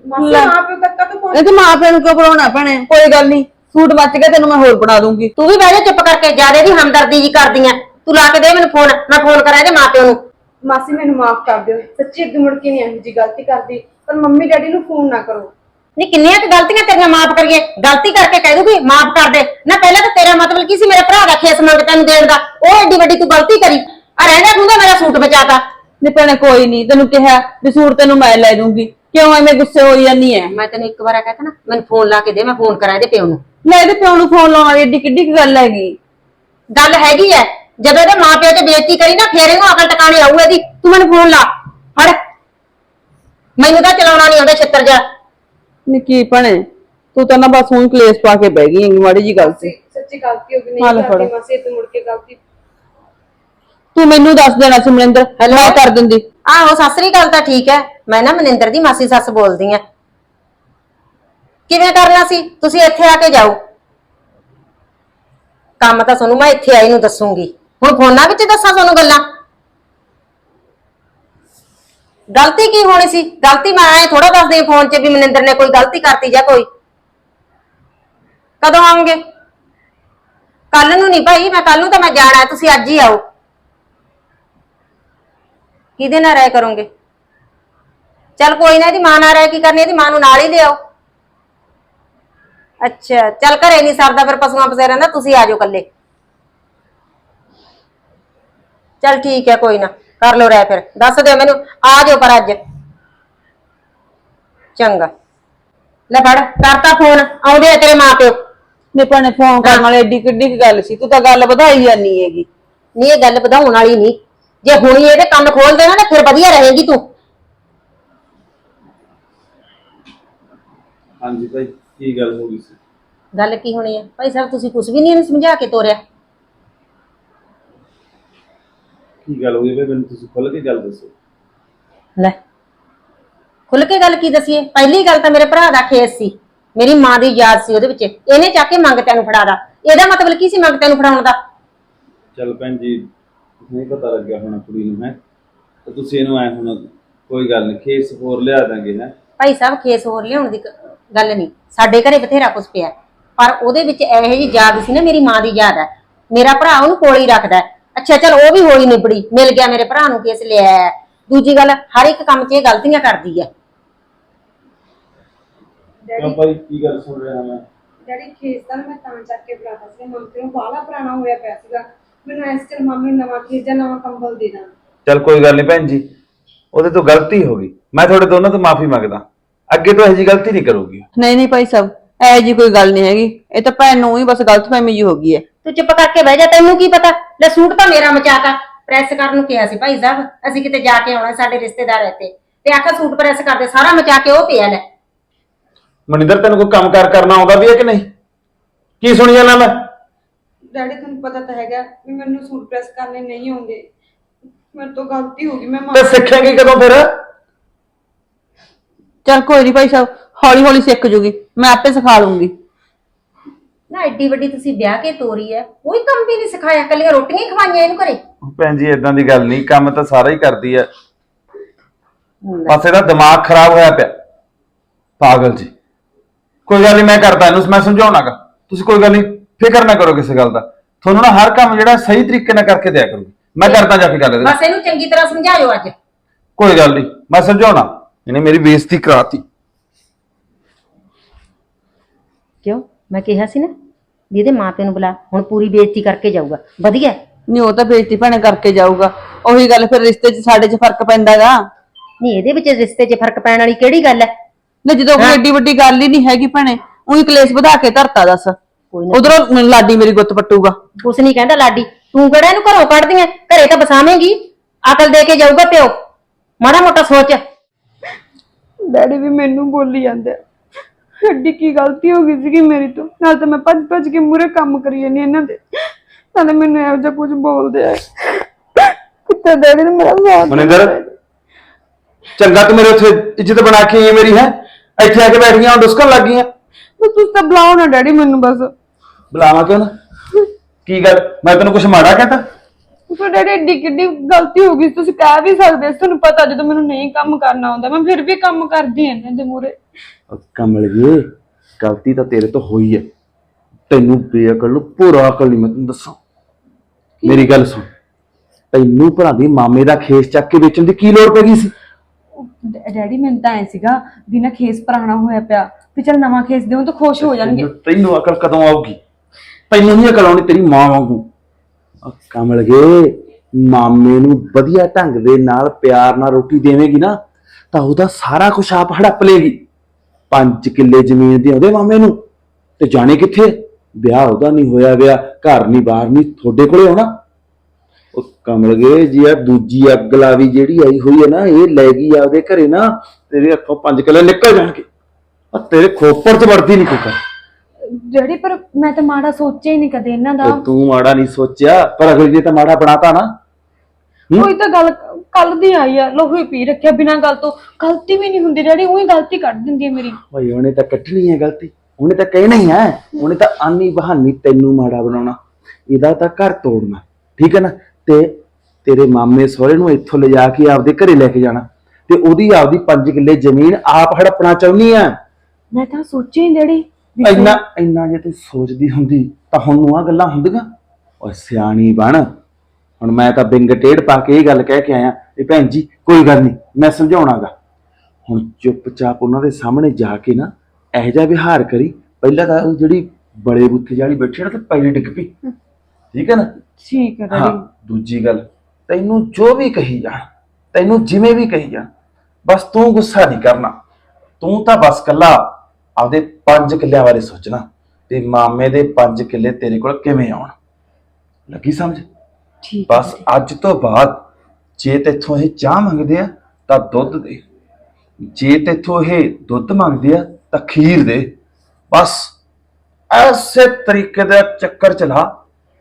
ਮਾਸੀ ਤੱਕ ਤਾਂ ਪਹੁੰਚ? ਤੇ ਮਾਂ ਪਿਓ ਨੂੰ ਕਿਉਂ ਬਣਾਉਣਾ ਭੈਣੇ? ਕੋਈ ਗੱਲ ਨਹੀਂ ਸੂਟ ਮੱਚ ਗਿਆ ਤੈਨੂੰ ਮੈਂ ਹੋਰ ਬਣਾ ਦੂੰਗੀ। ਤੂੰ ਵੀ ਬਹਿ ਜਾ ਚੁੱਪ ਕਰਕੇ ਜਿਆਦੇ ਦੀ ਹਮਦਰਦੀ ਜੀ ਕਰਦੀ ਐ ਤੂੰ ਲਾ ਕੇ ਦੇ ਮੈਨੂੰ ਫੋਨ ਮੈਂ ਫੋਨ ਕਰਾਂ ਇਹਦੇ ਮਾਪਿਆਂ ਨੂੰ। ਮਾਸੀ ਮੈਨੂੰ ਮਾਫ ਕਰ ਦਿਓ। ਸੱਚੀ ਅੱਗੇ ਮੁੜ ਕੇ ਨਹੀਂ ਇਹੋ ਜੀ ਗਲਤੀ ਕਰਦੀ। ਪਰ ਮੰਮੀ ਡੈਡੀ ਨੂੰ ਫੋਨ ਨਾ ਕਰੋ। ਨਹੀਂ ਕਿੰਨੀਆਂ ਕੁ ਗਲਤੀਆਂ ਤੇਰੀਆਂ ਮਾਫ ਕਰੀਏ। ਗਲਤੀ ਕਰਕੇ ਕਹਿ ਦੂਗੀ ਮਾਫ ਕਰ ਦੇ। ਨਾ ਪਹਿਲਾਂ ਤਾਂ ਤੇਰਾ ਮਤਲਬ ਕੀ ਸੀ ਮੇਰੇ ਭਰਾ ਦਾ ਖੇਸ ਮੰਗ ਤੈਨੂੰ ਦੇਣ ਦਾ। ਉਹ ਐਡੀ ਵੱਡੀ ਤੂੰ ਗਲਤੀ ਕਰੀ। ਆ ਰਹਿੰਦਾ ਖੁੰਦਾ ਮੇਰਾ ਸੂਟ ਬਚਾਤਾ। ਨਹੀਂ ਭੈਣੇ ਕੋਈ ਨਹੀਂ ਤੈਨੂੰ ਕਿਹਾ ਵੀ ਸੂਟ ਤੈਨੂੰ ਮੈਂ ਲੈ ਦੂੰਗੀ। ਕਿਉਂ ਐਵੇਂ ਗੁੱਸੇ ਹੋਈ ਜਾਂਦੀ ਐ? ਮੈਂ ਤੈਨੂੰ ਇੱਕ ਵਾਰ ਕਹਤਾ ਨਾ ਮੈਨੂੰ ਫੋਨ ਲਾ ਕੇ ਦੇ ਮੈਂ ਫੋਨ ਕਰਾਂ ਇਹਦੇ ਪਿਓ ਨੂੰ। ਲੈ ਇਹਦੇ ਪਿਓ ਨੂੰ ਫੋਨ ਲਾਉਣਾ ਏਡੀ ਕਿੱਡੀ ਕੁ ਗੱਲ ਹੈਗੀ? ਗੱਲ ਹੈਗੀ ਐ। ਜਦੋਂ ਇਹਦੇ ਮਾਪਿਓ ਤੇ ਬੇਇੱਜ਼ਤੀ ਕਰੀ ਨਾ ਫੇਰ ਇਹਨੂੰ ਅਕਲ ਟਿਕਾਣੇ ਆਊ ਇਹਦੀ। ਤੂੰ ਮੈਨੂੰ ਫੋਨ ਲਾ। ਫੜ। ਮੈਨੂੰ ਤਾਂ ਚਲਾਉਣਾ ਨਹੀਂ ਆਉਂਦਾ ਛਿੱਤਰ ਜਾ ਨੀ ਕੀ ਭੈਣੇ ਤੂੰ ਤਾਂ ਨਾ ਬਸ ਹੁਣ ਕਲੇਸ਼ ਪਾ ਕੇ ਬਹਿ ਗਈ ਹੈਗੀ ਮਾੜੀ ਜੀ ਗੱਲ ਤੇ ਸੱਚੀ ਗਲਤੀ ਹੋ ਗਈ ਹਾਂ ਨਹੀਂ ਕਰਦੀ। ਮਾਸੀ ਤੂੰ ਮੁੜ ਕੇ ਗਲਤੀ। ਤੂੰ ਮੈਨੂੰ ਦੱਸ ਦੇਣਾ ਸੀ ਮਨਿੰਦਰ ਮੈਂ ਕਰ ਦਿੰਦੀ। ਆਹੋ ਸਾਸਰੀ ਗੱਲ ਤਾਂ ਠੀਕ ਹੈ। ਮੈਂ ਨਾ ਮਨਿੰਦਰ ਦੀ ਮਾਸੀ ਸੱਸ ਬੋਲਦੀ ਆ ਕਿਵੇਂ ਕਰਨਾ ਸੀ? ਤੁਸੀਂ ਇੱਥੇ ਆ ਕੇ ਜਾਓ। ਕੰਮ ਤਾਂ ਤੁਹਾਨੂੰ ਮੈਂ ਇੱਥੇ ਆਈ ਨੂੰ ਦੱਸੂਗੀ। ਹੁਣ ਫੋਨਾਂ ਵਿੱਚ ਦੱਸਾਂ ਤੁਹਾਨੂੰ ਗੱਲਾਂ? ਗਲਤੀ ਕੀ ਹੋਣੀ ਸੀ? ਗਲਤੀ ਮੈਂ ਐ ਥੋੜਾ ਦੱਸਦੀ ਫੋਨ 'ਚ ਵੀ ਮਨਿੰਦਰ ਨੇ ਕੋਈ ਗਲਤੀ ਕਰਤੀ ਜਾਂ ਕੋਈ। ਕਦੋਂ ਆਉਂਗੇ ਕੱਲ ਨੂੰ ਨਹੀਂ ਭਾਈ, ਮੈਂ ਕੱਲ ਨੂੰ ਤਾਂ ਮੈਂ ਜਾਣਾ, ਤੁਸੀਂ ਅੱਜ ਹੀ ਆਓ। ਕਿਹਦੇ ਨਾਲ ਰਹਿ ਕਰੋਗੇ? ਚੱਲ ਕੋਈ ਨਾ, ਇਹਦੀ ਮਾਂ ਨਾਲ ਰਹਿ ਕੀ ਕਰਨੀ, ਇਹਦੀ ਮਾਂ ਨੂੰ ਨਾਲ ਹੀ ਲਿਆਓ। ਅੱਛਾ, ਚੱਲ ਘਰੇ ਨਹੀਂ ਸਰਦਾ ਫਿਰ ਪਸ਼ੂਆਂ ਪਸੇ ਰਹਿੰਦਾ ਤੁਸੀਂ ਆ ਜਾਓ ਕੱਲੇ ਚੱਲ ਠੀਕ ਹੈ, ਕੋਈ ਨਾ। ਕਰ ਲੋ ਰਹਿ ਫਿਰ। ਦੱਸ ਦਿਓ ਮੈਨੂੰ। ਆ ਜਾਓ ਪਰ ਅੱਜ। ਚੰਗਾ। ਲੈ ਫੜ ਕਰਤਾ ਫੋਨ। ਆਉਂਦੇ ਆ ਤੇਰੇ ਮਾਪਿਓ। ਨੇ ਭੈਣੇ ਫੋਨ ਕਰਨ ਵਾਲੇ ਏਡੀ ਕਿੱਡੀ ਕੁ ਗੱਲ ਸੀ। ਤੂੰ ਤਾਂ ਗੱਲ ਵਧਾਈ ਜਾਨੀ ਹੈਗੀ। ਨਹੀਂ ਇਹ ਗੱਲ ਵਧਾਉਣ ਵਾਲੀ ਨਹੀਂ। ਜੇ ਹੁਣੀ ਇਹਦੇ ਕੰਨ ਖੋਲ ਦੇਣਾ ਨਾ ਫਿਰ ਵਧੀਆ ਰਹੇਗੀ ਤੂੰ। ਹਾਂਜੀ ਭਾਈ ਕੀ ਗੱਲ ਹੋ ਗਈ ਸੀ? ਗੱਲ ਕੀ ਹੋਣੀ ਹੈ ਭਾਈ ਸਾਹਿਬ ਤੁਸੀਂ ਕੁਝ ਵੀ ਨਹੀਂ ਇਹਨੂੰ ਸਮਝਾ ਕੇ ਤੋਰਿਆ। ਕੀ ਗੱਲ ਹੋਈ ਭਾਈ ਮੈਨੂੰ ਤੁਸੀਂ ਖੁੱਲ ਕੇ ਗੱਲ ਦੱਸੋ? ਲੈ ਖੁੱਲ ਕੇ ਗੱਲ ਕੀ ਦਸੀਏ? ਪਹਿਲੀ ਗੱਲ ਤਾਂ ਮੇਰੇ ਭਰਾ ਦਾ ਖੇਸ ਸੀ। ਮੇਰੀ ਮਾਂ ਦੀ ਯਾਦ ਸੀ ਉਹਦੇ ਵਿੱਚ। ਇਹਨੇ ਚੱਕ ਕੇ ਮੰਗ ਤੈਨੂੰ ਫੜਾਦਾ। ਇਹਦਾ ਮਤਲਬ ਕੀ ਸੀ ਮੰਗ ਤੈਨੂੰ ਫੜਾਉਣ ਦਾ? ਚੱਲ ਭੈਣ ਜੀ ਨਹੀਂ ਪਤਾ ਲੱਗਿਆ ਹੋਣਾ ਕੁੜੀ ਨੂੰ ਹੈ? ਤੇ ਤੁਸੀਂ ਇਹਨੂੰ ਐ ਹੁਣ ਕੋਈ ਗੱਲ ਨਹੀਂ ਖੇਸ ਹੋਰ ਲਿਆ ਦਾਂਗੇ ਹੈ? ਭਾਈ ਸਾਹਿਬ ਖੇਸ ਹੋਰ ਲਿਆਉਣ ਦੀ ਕ- ਗੱਲ ਨਹੀਂ। ਸਾਡੇ ਘਰੇ ਬਥੇਰਾ ਕੁਛ ਪਿਆ। ਪਰ ਉਹਦੇ ਵਿੱਚ ਇਹੋ ਜਿਹੀ ਯਾਦ ਸੀ ਨਾ ਮੇਰੀ ਮਾਂ ਦੀ ਯਾਦ ਹੈ। ਮੇਰਾ ਭਰਾ ਉਹਨੂੰ ਕੋਲ ਹੀ ਰੱਖਦਾ ਹੈ। ਅੱਛਾ ਚਲ ਉਹ ਵੀ ਹੋਈ ਨਿਬੜੀ ਮਿਲ ਗਿਆ ਮੇਰੇ ਭਰਾ ਨੂੰ ਕੇਸ ਲਿਆ। ਹੈ। ਦੂਜੀ ਗੱਲ ਹਰ ਇੱਕ ਕੰਮ 'ਚ ਇਹ ਗਲਤੀਆਂ ਕਰਦੀ ਹੈ ਕਿਉਂ ਭਾਈ ਕੀ ਗੱਲ ਸੁਣ ਰਿਹਾ ਮੈਂ? ਡੈਡੀ ਖੇਸ ਦਾ ਮੈਂ ਤਾਂ ਚੱਕ ਕੇ ਬੁਲਾਤਾ ਸੀ। ਮੰਮੀ ਨੂੰ ਬਾਹਲਾ ਪੁਰਾਣਾ ਹੋਇਆ ਪਿਆ ਸੀਗਾ। ਮੈਨੂੰ ਐਸ ਕਰ ਮੰਮੀ ਨੂੰ ਨਵਾਂ ਖੇਸ ਜਾਂ ਨਵਾਂ ਕੰਬਲ ਦੇ ਦਾਂ। ਚੱਲ ਕੋਈ ਗੱਲ ਨਹੀਂ ਭੈਣ ਜੀ ਉਹਦੇ ਤੋਂ ਗਲਤੀ ਹੋ ਗਈ। ਮੈਂ ਤੁਹਾਡੇ ਦੋਨਾਂ ਤੋਂ ਮਾਫੀ ਮੰਗਦਾ। ਅੱਗੇ ਤੋਂ ਇਹੋ ਜਿਹੀ ਗਲਤੀ ਨਹੀਂ ਕਰੂਗੀ। ਨਹੀਂ ਨਹੀਂ ਭਾਈ ਸਾਹਿਬ ਐ ਜੀ ਕੋਈ ਗੱਲ ਨਹੀਂ ਹੈਗੀ। ਇਹ ਤਾਂ ਭੈਣ ਨੂੰ ਹੀ ਬਸ ਗਲਤਫਹਿਮੀ ਜੀ ਹੋ ਗਈ ਹੈ। ਤੂੰ ਚੁੱਪ ਕਰਕੇ ਬਹਿ ਜਾ ਤੈਨੂੰ ਕੀ ਪਤਾ? ਲੈ ਸੂਟ ਤਾਂ ਮੇਰਾ ਮਚਾਤਾ ਪ੍ਰੈਸ ਕਰਨ ਨੂੰ ਕਿਹਾ ਸੀ ਭਾਈ ਸਾਹਿਬ ਅਸੀਂ ਕਿਤੇ ਜਾ ਕੇ ਆਉਣਾ ਸਾਡੇ ਰਿਸ਼ਤੇਦਾਰ ਇੱਥੇ। ਤੇ ਆਖਾ ਸੂਟ ਪ੍ਰੈਸ ਕਰਦੇ ਸਾਰਾ ਮਚਾ ਕੇ ਉਹ ਪਿਆ ਲੈ। ਮਨਿੰਦਰ ਤੈਨੂੰ ਕੋਈ ਕੰਮਕਾਰ ਕਰਨਾ ਆਉਂਦਾ ਵੀ ਹੈ ਕਿ ਨਹੀਂ? ਕੀ ਸੁਣੀ ਜਾਣਾ ਮੈਂ? ਡੈਡੀ ਤੁਹਾਨੂੰ ਪਤਾ ਤਾਂ ਹੈਗਾ ਵੀ ਮੈਨੂੰ ਸੂਟ ਪ੍ਰੈਸ ਕਰਨੇ ਨਹੀਂ ਆਉਂਦੇ। ਮੇਰੇ ਤੋਂ ਗਲਤੀ ਹੋ ਗਈ ਮੈਂ ਤੇ ਮਾਫੀ ਸਿੱਖੇਂਗੀ ਕਦੋਂ ਫਿਰ? ਚੱਲ ਕੋਈ ਨਹੀਂ ਭਾਈ ਸਾਹਿਬ ਹੌਲੀ ਹੌਲੀ ਸਿੱਖ ਜੂਗੀ। ਮੈਂ ਆਪੇ ਸਿਖਾ ਲੂੰਗੀ। ਨਾ ਐਡੀ ਵੱਡੀ ਤੁਸੀਂ ਵਿਆਹ ਕੇ ਤੋਰੀ ਹੈ ਕੋਈ ਕੰਮ ਵੀ ਨਹੀਂ ਸਿਖਾਇਆ ਕੱਲੀਆਂ ਰੋਟੀਆਂ ਹੀ ਖਵਾਈਆਂ ਇਹਨੂੰ ਘਰੇ। ਭੈਣ ਜੀ ਇਦਾਂ ਦੀ ਗੱਲ ਨਹੀਂ ਕੰਮ ਤਾਂ ਸਾਰਾ ਹੀ ਕਰਦੀ ਹੈ ਬਸ ਇਹਦਾ ਦਿਮਾਗ ਖਰਾਬ ਹੋਇਆ ਪਿਆ। ਪਾਗਲ ਜੀ। ਕੋਈ ਗੱਲ ਨਹੀਂ ਮੈਂ ਕਰਦਾ ਇਹਨੂੰ ਮੈਂ ਸਮਝਾਉਣਾਗਾ। ਤੁਸੀਂ ਕੋਈ ਗੱਲ ਨਹੀਂ ਫਿਕਰ ਨਾ ਕਰੋ ਕਿਸੇ ਗੱਲ ਦਾ। ਤੁਹਾਨੂੰ ਨਾ ਹਰ ਕੰਮ ਜਿਹੜਾ ਸਹੀ ਤਰੀਕੇ ਨਾਲ ਕਰਕੇ ਦਿਆ ਕਰੂਗੀ। ਮੈਂ ਕਰਦਾ ਜਾ ਕੇ ਗੱਲ ਇਹਦੇ ਨਾਲ। ਬਸ ਇਹਨੂੰ ਚੰਗੀ ਤਰ੍ਹਾਂ ਸਮਝਾਇਓ ਅੱਜ। ਕੋਈ ਗੱਲ ਨਹੀਂ ਮੈਂ ਸਮਝਾਉਣਾ। ਇਹਨੇ ਮੇਰੀ ਬੇਇੱਜ਼ਤੀ ਕਰਾਤੀ। ਕਿਉਂ? ਮੈਂ ਕਿਹਾ ਸੀ ਨਾ ਵੀ ਇਹਦੇ ਮਾਪੇ ਨੂੰ ਬੁਲਾ ਹੁਣ ਪੂਰੀ ਬੇਇੱਜ਼ਤੀ ਕਰਕੇ ਜਾਊਗਾ। ਵਧੀਆ? ਨਹੀਂ ਉਹ ਤਾਂ ਬੇਇੱਜ਼ਤੀ ਭੈਣੇ ਕਰਕੇ ਜਾਊਗਾ। ਉਹੀ ਗੱਲ ਫਿਰ ਰਿਸ਼ਤੇ 'ਚ ਸਾਡੇ 'ਚ ਫ਼ਰਕ ਪੈਂਦਾਗਾ। ਨਹੀਂ ਇਹਦੇ ਵਿੱਚ ਰਿਸ਼ਤੇ 'ਚ ਫ਼ਰਕ ਪੈਣ ਵਾਲੀ ਕਿਹੜੀ ਗੱਲ ਹੈ? ਨਾ ਜਦੋਂ ਕੋਈ ਏਡੀ ਵੱਡੀ ਗੱਲ ਹੀ ਨਹੀਂ ਹੈਗੀ ਭੈਣੇ ਉਹੀ ਕਲੇਸ਼ ਵਧਾ ਕੇ ਧਰਤਾ ਦੱਸ। ਕੋਈ ਨਾ। ਉਧਰੋਂ ਲਾਡੀ ਮੇਰੀ ਗੁੱਤ ਪੱਟੂਗਾ। ਕੁਛ ਨਹੀਂ ਕਹਿੰਦਾ ਲਾਡੀ। ਤੂੰ ਕਿਹੜਾ ਇਹਨੂੰ ਘਰੋਂ ਕੱਢਦੀ ਐ ਘਰੇ ਤਾਂ ਬਸਾਵੇਂਗੀ ਅਕਲ ਦੇ ਕੇ ਜਾਊਗਾ ਪਿਓ। ਮਾੜਾ ਮੋਟਾ ਸੋਚ। ਡੈਡੀ ਵੀ ਮੈਨੂੰ ਬੋਲੀ ਜਾਂਦੇ ਆ। ਐਡੀ ਕੀ ਗਲਤੀ ਹੋ ਗਈ ਸੀਗੀ ਮੇਰੀ ਤੋਂ? ਨਾਲ ਤਾਂ ਮੈਂ ਭੱਜ ਭੱਜ ਕੇ ਮੂਰੇ ਕੰਮ ਕਰੀ ਜਾਂਦੀ ਇਹਨਾਂ ਦੇ। ਨਾਲੇ ਮੈਨੂੰ ਇਹੋ ਜਿਹਾ ਕੁਝ ਬੋਲਦੇ ਆ। ਕਿਤੇ ਡੈਡੀ ਨੇ ਮੇਰਾ ਸਾਥ ਮਨਿੰਦਰ ਚੰਗਾ ਤੂੰ ਮੇਰੇ ਉੱਥੇ ਇੱਜ਼ਤ ਬਣਾ ਕੇ ਆਈ ਮੇਰੀ ਹੈ? ਇੱਥੇ ਆ ਕੇ ਬੈਠ ਗਈਆਂ ਹੁਣ ਡੁਸਕਣ ਲੱਗ ਗਈਆਂ। ਬਸ ਤੁਸੀਂ ਤਾਂ ਬੁਲਾਓ ਨਾ ਡੈਡੀ ਮੈਨੂੰ ਬਸ। ਬੁਲਾਵਾ ਕਿਉਂ ਨਾ? ਕੀ ਗੱਲ? ਮੈਂ ਤੈਨੂੰ ਕੁਝ ਮਾੜਾ ਕਹਤਾ? ਫਿਰ ਡੈਡੀ ਐਡੀ ਕਿੱਡੀ ਗਲਤੀ ਹੋ ਗਈ ਤੁਸੀਂ ਕਹਿ ਵੀ ਸਕਦੇ ਸੀ ਤੁਹਾਨੂੰ ਪਤਾ ਜਦੋਂ ਮੈਨੂੰ ਨਹੀਂ ਕੰਮ ਕਰਨਾ ਆਉਂਦਾ ਮੈਂ ਫਿਰ ਵੀ ਕੰਮ ਕਰਦੀ ਹਾਂ ਇਹਨਾਂ ਦੇ ਮੂਰੇ ਕਮਲ ਗਏ ਗਲਤੀ ਤਾਂ ਤੇਰੇ ਤੋਂ ਹੋਈ ਹੈ। ਤੈਨੂੰ ਬੇਅਕਲ ਨੂੰ ਪੂਰਾ ਅਕਲ ਨਹੀਂ ਮੈਂ ਤੈਨੂੰ ਦੱਸਾਂ। ਮੇਰੀ ਗੱਲ ਸੁਣ। ਤੈਨੂੰ ਭਰਾ ਦੀ ਮਾਮੇ ਦਾ ਖੇਸ ਚੱਕ ਕੇ ਵੇਚਣ ਦੀ ਕੀ ਲੋੜ ਪੈ ਗਈ ਸੀ? ਡੈ- ਡੈਡੀ ਮੈਨੂੰ ਤਾਂ ਐ ਸੀਗਾ ਵੀ ਨਾ ਖੇਸ ਪੁਰਾਣਾ ਹੋਇਆ ਪਿਆ ਵੀ ਚਲ ਨਵਾਂ ਖੇਸ ਦਿਓ ਤਾਂ ਖੁਸ਼ ਹੋ ਜਾਣਗੇ। ਤੈਨੂੰ- ਤੈਨੂੰ ਅਕਲ ਕਦੋਂ ਆਊਗੀ? ਤੈਨੂੰ ਨਹੀਂ ਅਕਲ ਆਉਣੀ ਤੇਰੀ ਮਾਂ ਵਾਂਗੂ। ਆ ਕਮਲ ਗਏ ਮਾਮੇ ਨੂੰ ਵਧੀਆ ਢੰਗ ਦੇ ਨਾਲ ਪਿਆਰ ਨਾਲ ਰੋਟੀ ਦੇਵੇਂਗੀ ਨਾ ਤਾਂ ਉਹਦਾ ਸਾਰਾ ਕੁਝ ਆਪ ਹੜੱਪ ਲੇਗੀ 5 ਕਿੱਲੇ ਜ਼ਮੀਨ ਦੇ ਉਹਦੇ ਮਾਮੇ ਨੂੰ। ਤੇ ਜਾਣੇ ਕਿੱਥੇ? ਵਿਆਹ ਉਹਦਾ ਨਹੀਂ ਹੋਇਆ ਵਿਆਹ ਘਰ ਨਹੀਂ ਬਾਹਰ ਨਹੀਂ ਤੁਹਾਡੇ ਕੋਲੇ ਹੋਣਾ ਉਹ ਕਮਲ ਗਏ ਜੀ ਆ ਦੂਜੀ ਅੱਗ ਲਾਵੀ ਜਿਹੜੀ ਆਈ ਹੋਈ ਹੈ ਨਾ ਇਹ ਲੈ ਗਈ ਆਪਦੇ ਘਰੇ ਨਾ ਤੇਰੇ ਹੱਥੋਂ 5 ਕਿੱਲੇ ਨਿਕਲ ਜਾਣਗੇ। ਆ ਤੇਰੇ ਖੋਪਰ 'ਚ ਵੜਦੀ ਨਹੀਂ ਕੋਈ। ਡੈਡੀ ਪਰ ਮੈਂ ਤਾਂ ਮਾੜਾ ਸੋਚਿਆ ਹੀ ਨਹੀਂ ਕਦੇ ਇਹਨਾਂ ਦਾ। ਤੇ ਮਾੜਾ ਨਹੀਂ ਸੋਚਿਆ ਪਰ ਅਗਲੀ ਨੇ ਤਾਂ ਮਾੜਾ ਬਣਾਤਾ ਨਾ? ਕੋਈ ਤਾਂ ਗੱਲ ਕੱਲ ਦੀ ਆਈ ਆ ਲੋਹੀ ਪੀ ਰੱਖਿਆ ਬਿਨਾਂ ਗੱਲ ਤੋਂ। ਗਲਤੀ ਵੀ ਨਹੀਂ ਹੁੰਦੀ ਡੈਡੀ ਉਹੀ ਗਲਤੀ ਕੱਢ ਦਿੰਦੀ ਹੈ ਮੇਰੀ। ਭਾਈ ਉਹਨੇ ਤਾਂ ਕੱਟਣੀ ਹੈ ਗਲਤੀ। ਉਹਨੇ ਤਾਂ ਕਹਿਣਾ ਹੀ ਹੈ ਉਹਨੇ ਤਾਂ ਆਨੀ ਬਹਾਨੀ ਤੈਨੂੰ ਮਾੜਾ ਬਣਾਉਣਾ। ਇਹਦਾ ਤਾਂ ਘਰ ਤੋੜਨਾ ਠੀਕ ਹੈ ਨਾ? ਤੇ ਤੇਰੇ ਮਾਮੇ ਸਹੁਰੇ ਨੂੰ ਇੱਥੋਂ ਲਿਜਾ ਕੇ ਆਪਦੇ ਘਰੇ ਲੈ ਕੇ ਜਾਣਾ। ਤੇ ਉਹਦੀ ਆਪਦੀ 5 ਕਿੱਲੇ ਜ਼ਮੀਨ ਆਪ ਹੜਪਣਾ ਚਾਹੁੰਦੀ ਆ। ਮੈਂ ਤਾਂ ਸੋਚਿਆ ਹੀ ਡੈਡੀ ਵੀ ਇੰਨਾ ਇੰਨਾ ਜੇ ਤੂੰ ਸੋਚਦੀ ਹੁੰਦੀ ਤਾਂ ਹੁਣ ਨੂੰ ਆ ਗੱਲਾਂ ਹੁੰਦੀਆਂ। ਓਏ ਸਿਆਣੀ ਬਣ। ਹੁਣ ਮੈਂ ਤਾਂ ਬਿੰਗ ਟੇੜ ਪਾ ਕੇ ਇਹ ਗੱਲ ਕਹਿ ਕੇ ਆਇਆ ਇਹ ਭੈਣ ਜੀ ਕੋਈ ਗੱਲ ਨਹੀਂ ਮੈਂ ਸਮਝਾਉਣਾਗਾ। ਹੁਣ ਚੁੱਪਚਾਪ ਉਹਨਾਂ ਦੇ ਸਾਹਮਣੇ ਜਾ ਕੇ ਨਾ ਇਹੋ ਜਿਹਾ ਵਿਹਾਰ ਕਰੀ ਪਹਿਲਾਂ ਤਾਂ ਉਹ ਜਿਹੜੀ ਬੜੇ ਬੁੱਥੇ ਵਾਲੀ ਬੈਠੀ ਨਾ ਤੇ ਪਹਿਲੇ ਡਿੱਗ ਪਈ। ਠੀਕ ਹੈ ਨਾ? ਠੀਕ ਹੈ ਹਾਂ ਡੈਡੀ ਦੂਜੀ ਗੱਲ ਤੈਨੂੰ ਜੋ ਵੀ ਕਹੀ ਜਾਣ ਤੈਨੂੰ ਜਿਵੇਂ ਵੀ ਕਹੀ ਜਾਣ ਬਸ ਤੂੰ ਗੁੱਸਾ ਨਹੀਂ ਕਰਨਾ। ਤੂੰ ਤਾਂ ਬਸ ਕੱਲਾ ਆਪਦੇ 5 ਕਿੱਲਿਆਂ ਬਾਰੇ ਸੋਚਣਾ ਤੇ ਮਾਮੇ ਦੇ 5 ਕਿੱਲੇ ਤੇਰੇ ਕੋਲ ਕਿਵੇਂ ਆਉਣ। ਲੱਗੀ ਸਮਝ? ਠੀਕ ਹੈ ਬਸ ਅੱਜ ਤੋਂ ਬਾਅਦ ਜੇ ਤੇਥੋਂ ਇਹ ਚਾਹ ਮੰਗਦੇ ਆ ਤਾਂ ਦੁੱਧ ਦੇ। ਜੇ ਤੇਥੋਂ ਇਹ ਦੁੱਧ ਮੰਗਦੇ ਆ ਤਾਂ ਖੀਰ ਦੇ। ਬਸ ਐਸੇ ਤਰੀਕੇ ਦਾ ਚੱਕਰ ਚਲਾ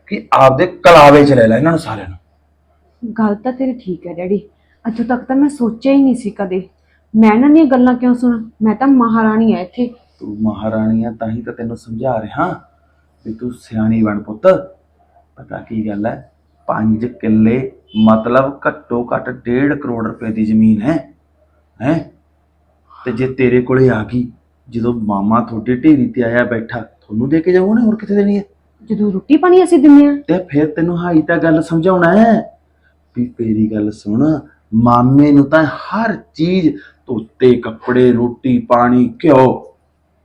ਕਿ ਆਪਦੇ ਕਲਾਵੇ ਚ ਲੈ ਲੈ ਇਹਨਾਂ ਨੂੰ ਸਾਰਿਆਂ ਨੂੰ। ਗੱਲ ਤਾਂ ਤੇਰੀ ਠੀਕ ਹੈ ਡੈਡੀ। ਅੱਜ ਤੱਕ ਤਾਂ ਮੈਂ ਸੋਚਿਆ ਹੀ ਨਹੀਂ ਸੀ ਕਦੇ। ਮੈਂ ਇਹਨਾਂ ਦੀਆਂ ਗੱਲਾਂ ਕਿਉਂ ਸੁਣਾ? ਮੈਂ ਤਾਂ ਮਹਾਰਾਣੀ ਆ ਇੱਥੇ। ਤੂੰ ਮਹਾਰਾਣੀ ਆ ਤਾਂ ਹੀ ਤਾਂ ਤੈਨੂੰ ਸਮਝਾ ਰਿਹਾ ਵੀ ਤੂੰ ਸਿਆਣੀ ਬਣ ਪੁੱਤ। ਪਤਾ ਕੀ ਗੱਲ ਹੈ? 5 ਕਿੱਲੇ ਮਤਲਬ ਘੱਟੋ ਘੱਟ 1.5 ਕਰੋੜ ਰੁਪਏ ਦੀ ਜ਼ਮੀਨ ਹੈ। ਹੈ? ਤੇ ਜੇ ਤੇਰੇ ਕੋਲੇ ਆ ਗਈ ਜਦੋਂ ਮਾਮਾ ਤੁਹਾਡੇ ਢੇਰੀ ਤੇ ਆਇਆ ਬੈਠਾ ਤੁਹਾਨੂੰ ਦੇ ਕੇ ਜਾਊ ਉਹਨੇ ਹੋਰ ਕਿੱਥੇ ਦੇਣੀ ਹੈ? ਜਦੋਂ ਰੋਟੀ ਪਾਣੀ ਅਸੀਂ ਦਿੰਦੇ ਆ। ਤੇ ਫਿਰ ਤੈਨੂੰ ਹਾਈ ਤਾਂ ਗੱਲ ਸਮਝਾਉਣਾ ਹੈ ਵੀ ਤੇਰੀ ਗੱਲ ਸੁਣ ਮਾਮੇ ਨੂੰ ਤਾਂ ਹਰ ਚੀਜ਼ ਧੋਤੇ ਕੱਪੜੇ ਰੋਟੀ ਪਾਣੀ ਘਿਓ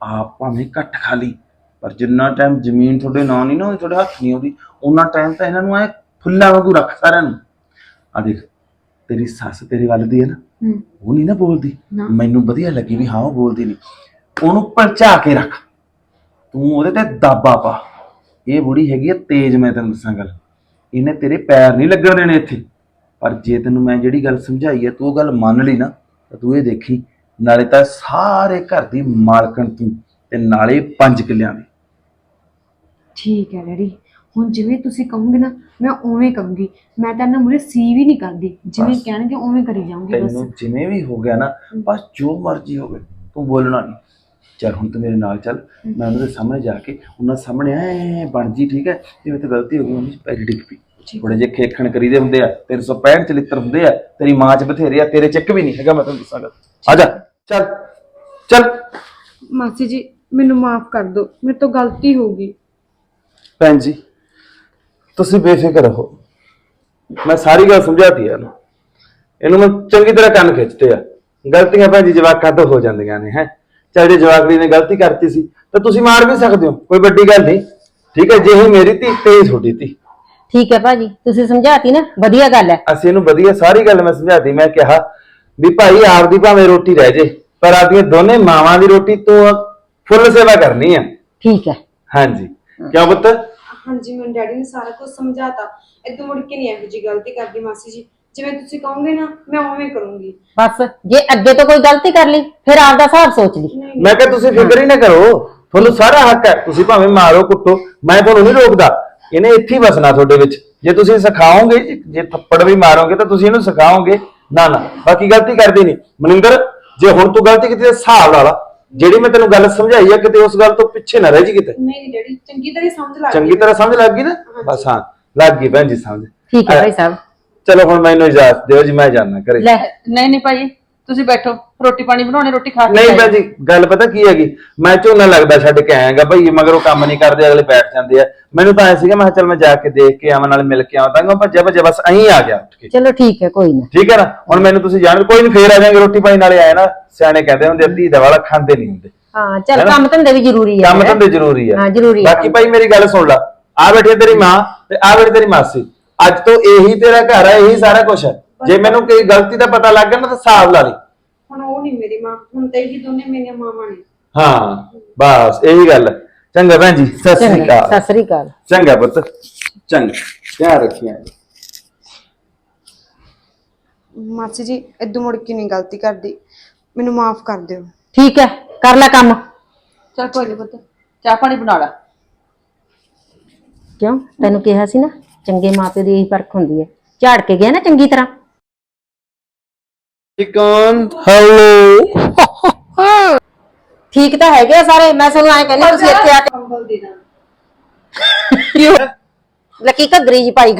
ਆਪ ਭਾਵੇਂ ਘੱਟ ਖਾ ਲਈ ਪਰ ਜਿੰਨਾ ਟਾਈਮ ਜ਼ਮੀਨ ਤੁਹਾਡੇ ਨਾਂ ਨਹੀਂ ਨਾ ਹੋਈ ਤੁਹਾਡੇ ਹੱਥ ਨਹੀਂ ਆਉਂਦੀ ਉਹਨਾਂ ਟਾਈਮ ਤਾਂ ਇਹਨਾਂ ਨੂੰ ਐ ਫੁੱਲਾਂ ਵਾਂਗੂ ਰੱਖ ਸਾਰਿਆਂ ਨੂੰ ਆ ਦੇਖ ਤੇਰੀ ਸੱਸ ਤੇਰੇ ਵੱਲ ਦੀ ਹੈ ਨਾ ਹੂੰ ਉਹ ਨਹੀਂ ਨਾ ਬੋਲਦੀ ਨਾ। ਮੈਨੂੰ ਵਧੀਆ ਲੱਗੀ ਵੀ ਹਾਂ ਉਹ ਬੋਲਦੀ ਨਹੀਂ ਉਹਨੂੰ ਪਲਚਾ ਕੇ ਰੱਖ ਤੂੰ ਉਹਦੇ ਤੇ ਦਾਬਾ ਪਾ ਇਹ ਬੁੜੀ ਹੈਗੀ ਆ ਤੇਜ਼ ਮੈਂ ਤੈਨੂੰ ਦੱਸਾਂ ਗੱਲ ਇਹਨੇ ਤੇਰੇ ਪੈਰ ਨਹੀਂ ਲੱਗਣ ਦੇਣੇ ਇੱਥੇ ਪਰ ਜੇ ਤੈਨੂੰ ਮੈਂ ਜਿਹੜੀ ਗੱਲ ਸਮਝਾਈ ਹੈ ਤੂੰ ਉਹ ਗੱਲ ਮੰਨ ਲਈ ਨਾ ਤਾਂ ਤੂੰ ਇਹ ਦੇਖੀ ਨਾਲੇ ਤਾਂ ਸਾਰੇ ਘਰ ਦੀ ਮਾਲਕਣ ਤੂੰ ਤੇ ਨਾਲੇ ਪੰਜ ਕਿੱਲਿਆਂ ਦੀ ਠੀਕ ਹੈ ਡੈਡੀ ਹੁਣ ਜਿਵੇਂ ਤੁਸੀਂ ਕਹੋਗੇ ਨਾ ਮੈਂ ਉਵੇਂ ਕਹੂੰਗੀ। ਮੈਂ ਤਾਂ ਇਹਨਾਂ ਮੂਰੇ ਸੀ ਵੀ ਨਹੀਂ ਕਰਦੀ। ਜਿਵੇਂ ਬਸ। ਕਹਿਣਗੇ ਉਵੇਂ ਕਰੀ ਜਾਊਂਗੀ ਬਸ। ਤੈਨੂੰ ਜਿਵੇਂ ਵੀ ਹੋ ਗਿਆ ਨਾ ਬਸ ਜੋ ਮਰਜ਼ੀ ਹੋਵੇ ਤੂੰ ਬੋਲਣਾ ਨਹੀਂ। ਚੱਲ ਹੁਣ ਤੂੰ ਮੇਰੇ ਨਾਲ ਚੱਲ ਮੈਂ ਉਹਨਾਂ ਦੇ ਸਾਹਮਣੇ ਜਾ ਕੇ ਉਹਨਾਂ ਸਾਹਮਣੇ ਐ ਬਣ ਜੀ ਠੀਕ ਹੈ? ਜਿਵੇਂ ਤੇ ਗਲਤੀ ਹੋ ਗਈ ਉਹਨੂੰ ਪੈਰੀ ਡਿੱਗ ਪਈ। ਥੋੜੇ ਜਿਹੇ ਖੇਖਣ ਕਰੀਦੇ ਹੁੰਦੇ ਆ 365 ਚਲਿੱਤਰ ਹੁੰਦੇ ਆ ਤੇਰੀ ਮਾਂ ਚ ਬਥੇਰੇ ਆ ਤੇਰੇ ਚੱਕ ਵੀ ਨਹੀਂ ਹੈਗਾ ਮੈਂ ਤੈਨੂੰ ਦੱਸਾਂਗਾ। ਆ ਜਾ ਚੱਲ ਚੱਲ। ਮਾਸੀ ਜੀ ਮੈਨੂੰ ਮਾਫ ਕਰ ਦਿਓ ਮੇਰੇ ਤੋਂ ਗਲਤੀ ਹੋ ਗਈ। ਭੈਣ ਜੀ ਤੁਸੀਂ ਬੇਫਿਕਰ ਰਹੋ। ਮੈਂ ਸਾਰੀ ਗੱਲ ਸਮਝਾਤੀ ਆ ਇਹਨੂੰ। ਇਹਨੂੰ ਮੈਂ ਚੰਗੀ ਤਰ੍ਹਾਂ ਕੰਨ ਖਿੱਚਤੇ ਆ। ਗਲਤੀਆਂ ਭੈਣ ਜੀ ਜਵਾਕਾਂ ਤੋਂ ਹੋ ਜਾਂਦੀਆਂ ਨੇ ਹੈ। ਚਾਹੇ ਜੇ ਜਵਾਕੜੀ ਨੇ ਗਲਤੀ ਕਰਤੀ ਸੀ ਤਾਂ ਤੁਸੀਂ ਮਾਰ ਵੀ ਸਕਦੇ ਹੋ। ਕੋਈ ਵੱਡੀ ਗੱਲ ਨਹੀਂ। ਠੀਕ ਹੈ ਜੇ ਹੀ ਮੇਰੀ ਧੀ ਤੇ ਹੀ ਤੁਹਾਡੀ ਧੀ। ਠੀਕ ਹੈ ਭਾਜੀ ਤੁਸੀਂ ਸਮਝਾਤੀ ਨਾ ਵਧੀਆ ਗੱਲ ਹੈ। ਅਸੀਂ ਇਹਨੂੰ ਵਧੀਆ ਸਾਰੀ ਗੱਲ ਮੈਂ ਸਮਝਾਤੀ। ਮੈਂ ਕਿਹਾ ਵੀ ਭਾਈ ਆਪਦੀ ਭਾਵੇਂ ਰੋਟੀ ਰਹਿ ਜੇ ਪਰ ਆਪਦੀਆਂ ਦੋਨੇ ਮਾਵਾਂ ਦੀ ਰੋਟੀ ਤੋਂ ਫੁੱਲ ਸੇਵਾ ਕਰਨੀ ਆ। ਠੀਕ ਹੈ। ਹਾਂਜੀ। ਕਿਉਂ ਪੁੱਤ? ਹਾਂਜੀ ਮੈਨੂੰ ਡੈਡੀ ਨੇ ਸਾਰਾ ਕੁਝ ਸਮਝਾਤਾ। ਇਦੋਂ ਮੁੜ ਕੇ ਨਹੀਂ ਇਹੋ ਜੀ ਗਲਤੀ ਕਰਦੀ ਮਾਸੀ ਜੀ। ਜਿਵੇਂ ਤੁਸੀਂ ਕਹੋਗੇ ਨਾ ਮੈਂ ਉਵੇਂ ਕਰੂੰਗੀ। ਬਸ ਜੇ ਅੱਗੇ ਤੋਂ ਕੋਈ ਗਲਤੀ ਕਰ ਲਈ ਫਿਰ ਆਪਦਾ ਹਿਸਾਬ ਸੋਚ ਲਈ। ਮੈਂ ਕਿਹਾ ਤੁਸੀਂ ਫਿਕਰ ਹੀ ਨਾ ਕਰੋ। ਤੁਹਾਨੂੰ ਸਾਰਾ ਹੱਕ ਹੈ। ਤੁਸੀਂ ਭਾਵੇਂ ਮਾਰੋ ਕੁੱਟੋ। ਮੈਂ ਤੁਹਾਨੂੰ ਨਹੀਂ ਰੋਕਦਾ। ਇਹਨੇ ਇੱਥੇ ਹੀ ਵਸਣਾ ਤੁਹਾਡੇ ਵਿੱਚ। ਜੇ ਤੁਸੀਂ ਸਿਖਾਓਗੇ ਜੇ- ਜੇ ਥੱਪੜ ਵੀ ਮਾਰੋਗੇ ਤਾਂ ਤੁਸੀਂ ਇਹਨੂੰ ਸਿਖਾਓਗੇ। ਨਾ ਨਾ ਬਾਕੀ ਗਲਤੀ ਕਰਦੀ ਨਹੀਂ। ਮਨਿੰਦਰ ਜੇ ਹੁਣ ਤੂੰ ਗਲਤੀ ਕੀਤੀ ਤਾਂ ਹਿਸਾਬ ਲਾ ਲਾ। ਜਿਹੜੀ ਮੈਂ ਤੈਨੂੰ ਗੱਲ ਸਮਝਾਈ ਆ ਕਿਤੇ ਉਸ ਗੱਲ ਤੋਂ ਪਿੱਛੇ ਨਾ ਰਹਿ ਜੀ ਕਿਤੇ। ਨਹੀਂ ਡੈਡੀ ਚੰਗੀ ਤਰ੍ਹਾਂ ਸਮਝ ਲੱਗ ਚੰਗੀ ਤਰ੍ਹਾਂ ਸਮਝ ਲੱਗ ਗਈ ਨਾ? ਬਸ ਹਾਂ ਲੱਗ ਗਈ ਭੈਣ ਜੀ ਸਮਝ। ਠੀਕ ਹੈ ਭਾਈ ਸਾਹਿਬ। ਚਲੋ ਹੁਣ ਮੈਨੂੰ ਇਜਾਜ਼ਤ ਦਿਓ ਜੀ ਮੈਂ ਜਾਣਾ ਘਰੇ। ਲੈ। ਨਹੀਂ ਨਹੀਂ ਭਾਈ ਤੁਸੀਂ ਬੈਠੋ। ਰੋਟੀ ਪਾਣੀ ਬਣਾਉਣੇ ਰੋਟੀ ਖਾ ਕੇ ਨਹੀਂ। ਭੈਣ ਜੀ ਗੱਲ ਪਤਾ ਕੀ ਹੈਗੀ? ਮੈਂ ਝੋਨਾ ਲੱਗਦਾ ਛੱਡ ਕੇ ਆਇਆਗਾ ਭਈ ਮਗਰ ਉਹ ਕੰਮ ਨਹੀਂ ਕਰਦੇ ਅਗਲੇ ਬੈਠ ਜਾਂਦੇ ਆ। ਮੈਨੂੰ ਤਾਂ ਐ ਸੀਗਾ ਮੈਂ ਕਿਹਾ ਚੱਲ ਮੈਂ ਜਾ ਕੇ ਦੇਖ ਕੇ ਆਵਾਂ ਨਾਲ ਮਿਲ ਕੇ ਆਵਾਂ। ਤਾਂ ਮੈਂ ਭੱਜਿਆ ਭੱਜਿਆ ਬਸ ਅਹੀਂ ਆ ਗਿਆ ਉੱਠ ਕੇ। ਚਲੋ ਠੀਕ ਹੈ ਕੋਈ ਨਾ। ਠੀਕ ਹੈ ਨਾ? ਹੁਣ ਮੈਨੂੰ ਤੁਸੀਂ ਜਾਣ ਕੋਈ ਨਹੀਂ ਫੇਰ ਆ ਜਾਾਂਗੇ ਰੋਟੀ ਪਾਣੀ ਨਾਲੇ ਆਏ ਨਾ ਸਿਆਣੇ ਕਹਿੰਦੇ ਹੁੰਦੇ ਆ, ਧੀ ਦਾ ਵਾਲਾ ਖਾਂਦੇ ਨਹੀਂ ਹੁੰਦੇ। ਹਾਂ ਚਲ? ਕੰਮ ਧੰਦੇ ਵੀ ਜ਼ਰੂਰੀ ਹੈ ਕੰਮ ਧੰਦੇ ਜ਼ਰੂਰੀ ਆ। ਹਾਂ, ਜ਼ਰੂਰੀ ਆ ਬਾਕੀ ਭਾਈ ਮੇਰੀ ਗੱਲ ਸੁਣ ਲੈ। ਆ ਬੈਠੀ ਆ ਤੇਰੀ ਮਾਂ ਤੇ ਆ ਬੈਠੀ ਤੇਰੀ ਮਾਸੀ। ਅੱਜ ਤੋਂ ਇਹੀ ਤੇਰਾ ਘਰ ਹੈ ਇਹੀ ਸਾਰਾ ਕੁਝ ਹੈ ਜੇ ਮੈਨੂੰ ਕੋਈ ਗਲਤੀ ਦਾ ਪਤਾ ਲੱਗ ਗਿਆ ਨਾ ਤਾਂ ਹਿਸਾਬ ਲਾ ਲਈ। ਨਹੀਂ ਮੇਰੀ ਮਾਂ। ਹੁਣ ਤਾਂ ਇਹੀ ਦੋਨੇ ਮੇਰੀਆਂ ਮਾਵਾਂ ਨੇ। ਹਾਂ ਬਸ ਇਹੀ ਗੱਲ। ਹੈ ਚੰਗਾ ਭੈਣ ਜੀ ਸਤਿ ਸ੍ਰੀ ਚੰਗਾ ਅਕਾਲ। ਸਤਿ ਸ੍ਰੀ ਅਕਾਲ। ਚੰਗਾ ਪੁੱਤ ਚੰਗਾ ਧਿਆਨ ਰੱਖਿਆ ਮਾਸੀ ਜੀ ਇਦੋਂ ਮੁੜ ਕੇ ਨਹੀਂ ਗਲਤੀ ਕਰਦੀ। ਮੈਨੂੰ ਮਾਫ ਕਰ ਦਿਓ। ਠੀਕ ਹੈ ਕਰ ਲੈ ਕੰਮ। ਚੱਲ ਕੋਈ ਨਹੀਂ ਪੁੱਤ ਚਾਹ ਪਾਣੀ ਬਣਾ ਲਾ। ਕਿਉਂ? ਤੈਨੂੰ ਕਿਹਾ ਸੀ ਨਾ ਚੰਗੇ ਮਾਪੇ ਦੀ ਇਹੀ ਫ਼ਰਕ ਹੁੰਦੀ ਹੈ। ਝਾੜ ਕੇ ਗਿਆ ਨਾ ਚੰਗੀ ਤਰ੍ਹਾਂ? ਹੈਲੋ ਠੀਕ ਤਾਂ ਹੈਗੇ ਆ ਸਾਰੇ ਮੈਂ ਤੁਹਾਨੂੰ ਐਂ ਕਹਿੰਦੀ ਤੁਸੀਂ ਇੱਥੇ ਆ ਕੇ ਕੰਬਲ ਦੇ ਦਾਂ ਲੱਕੀ ਘੱਗਰੀ ਜੀ ਪਾਈ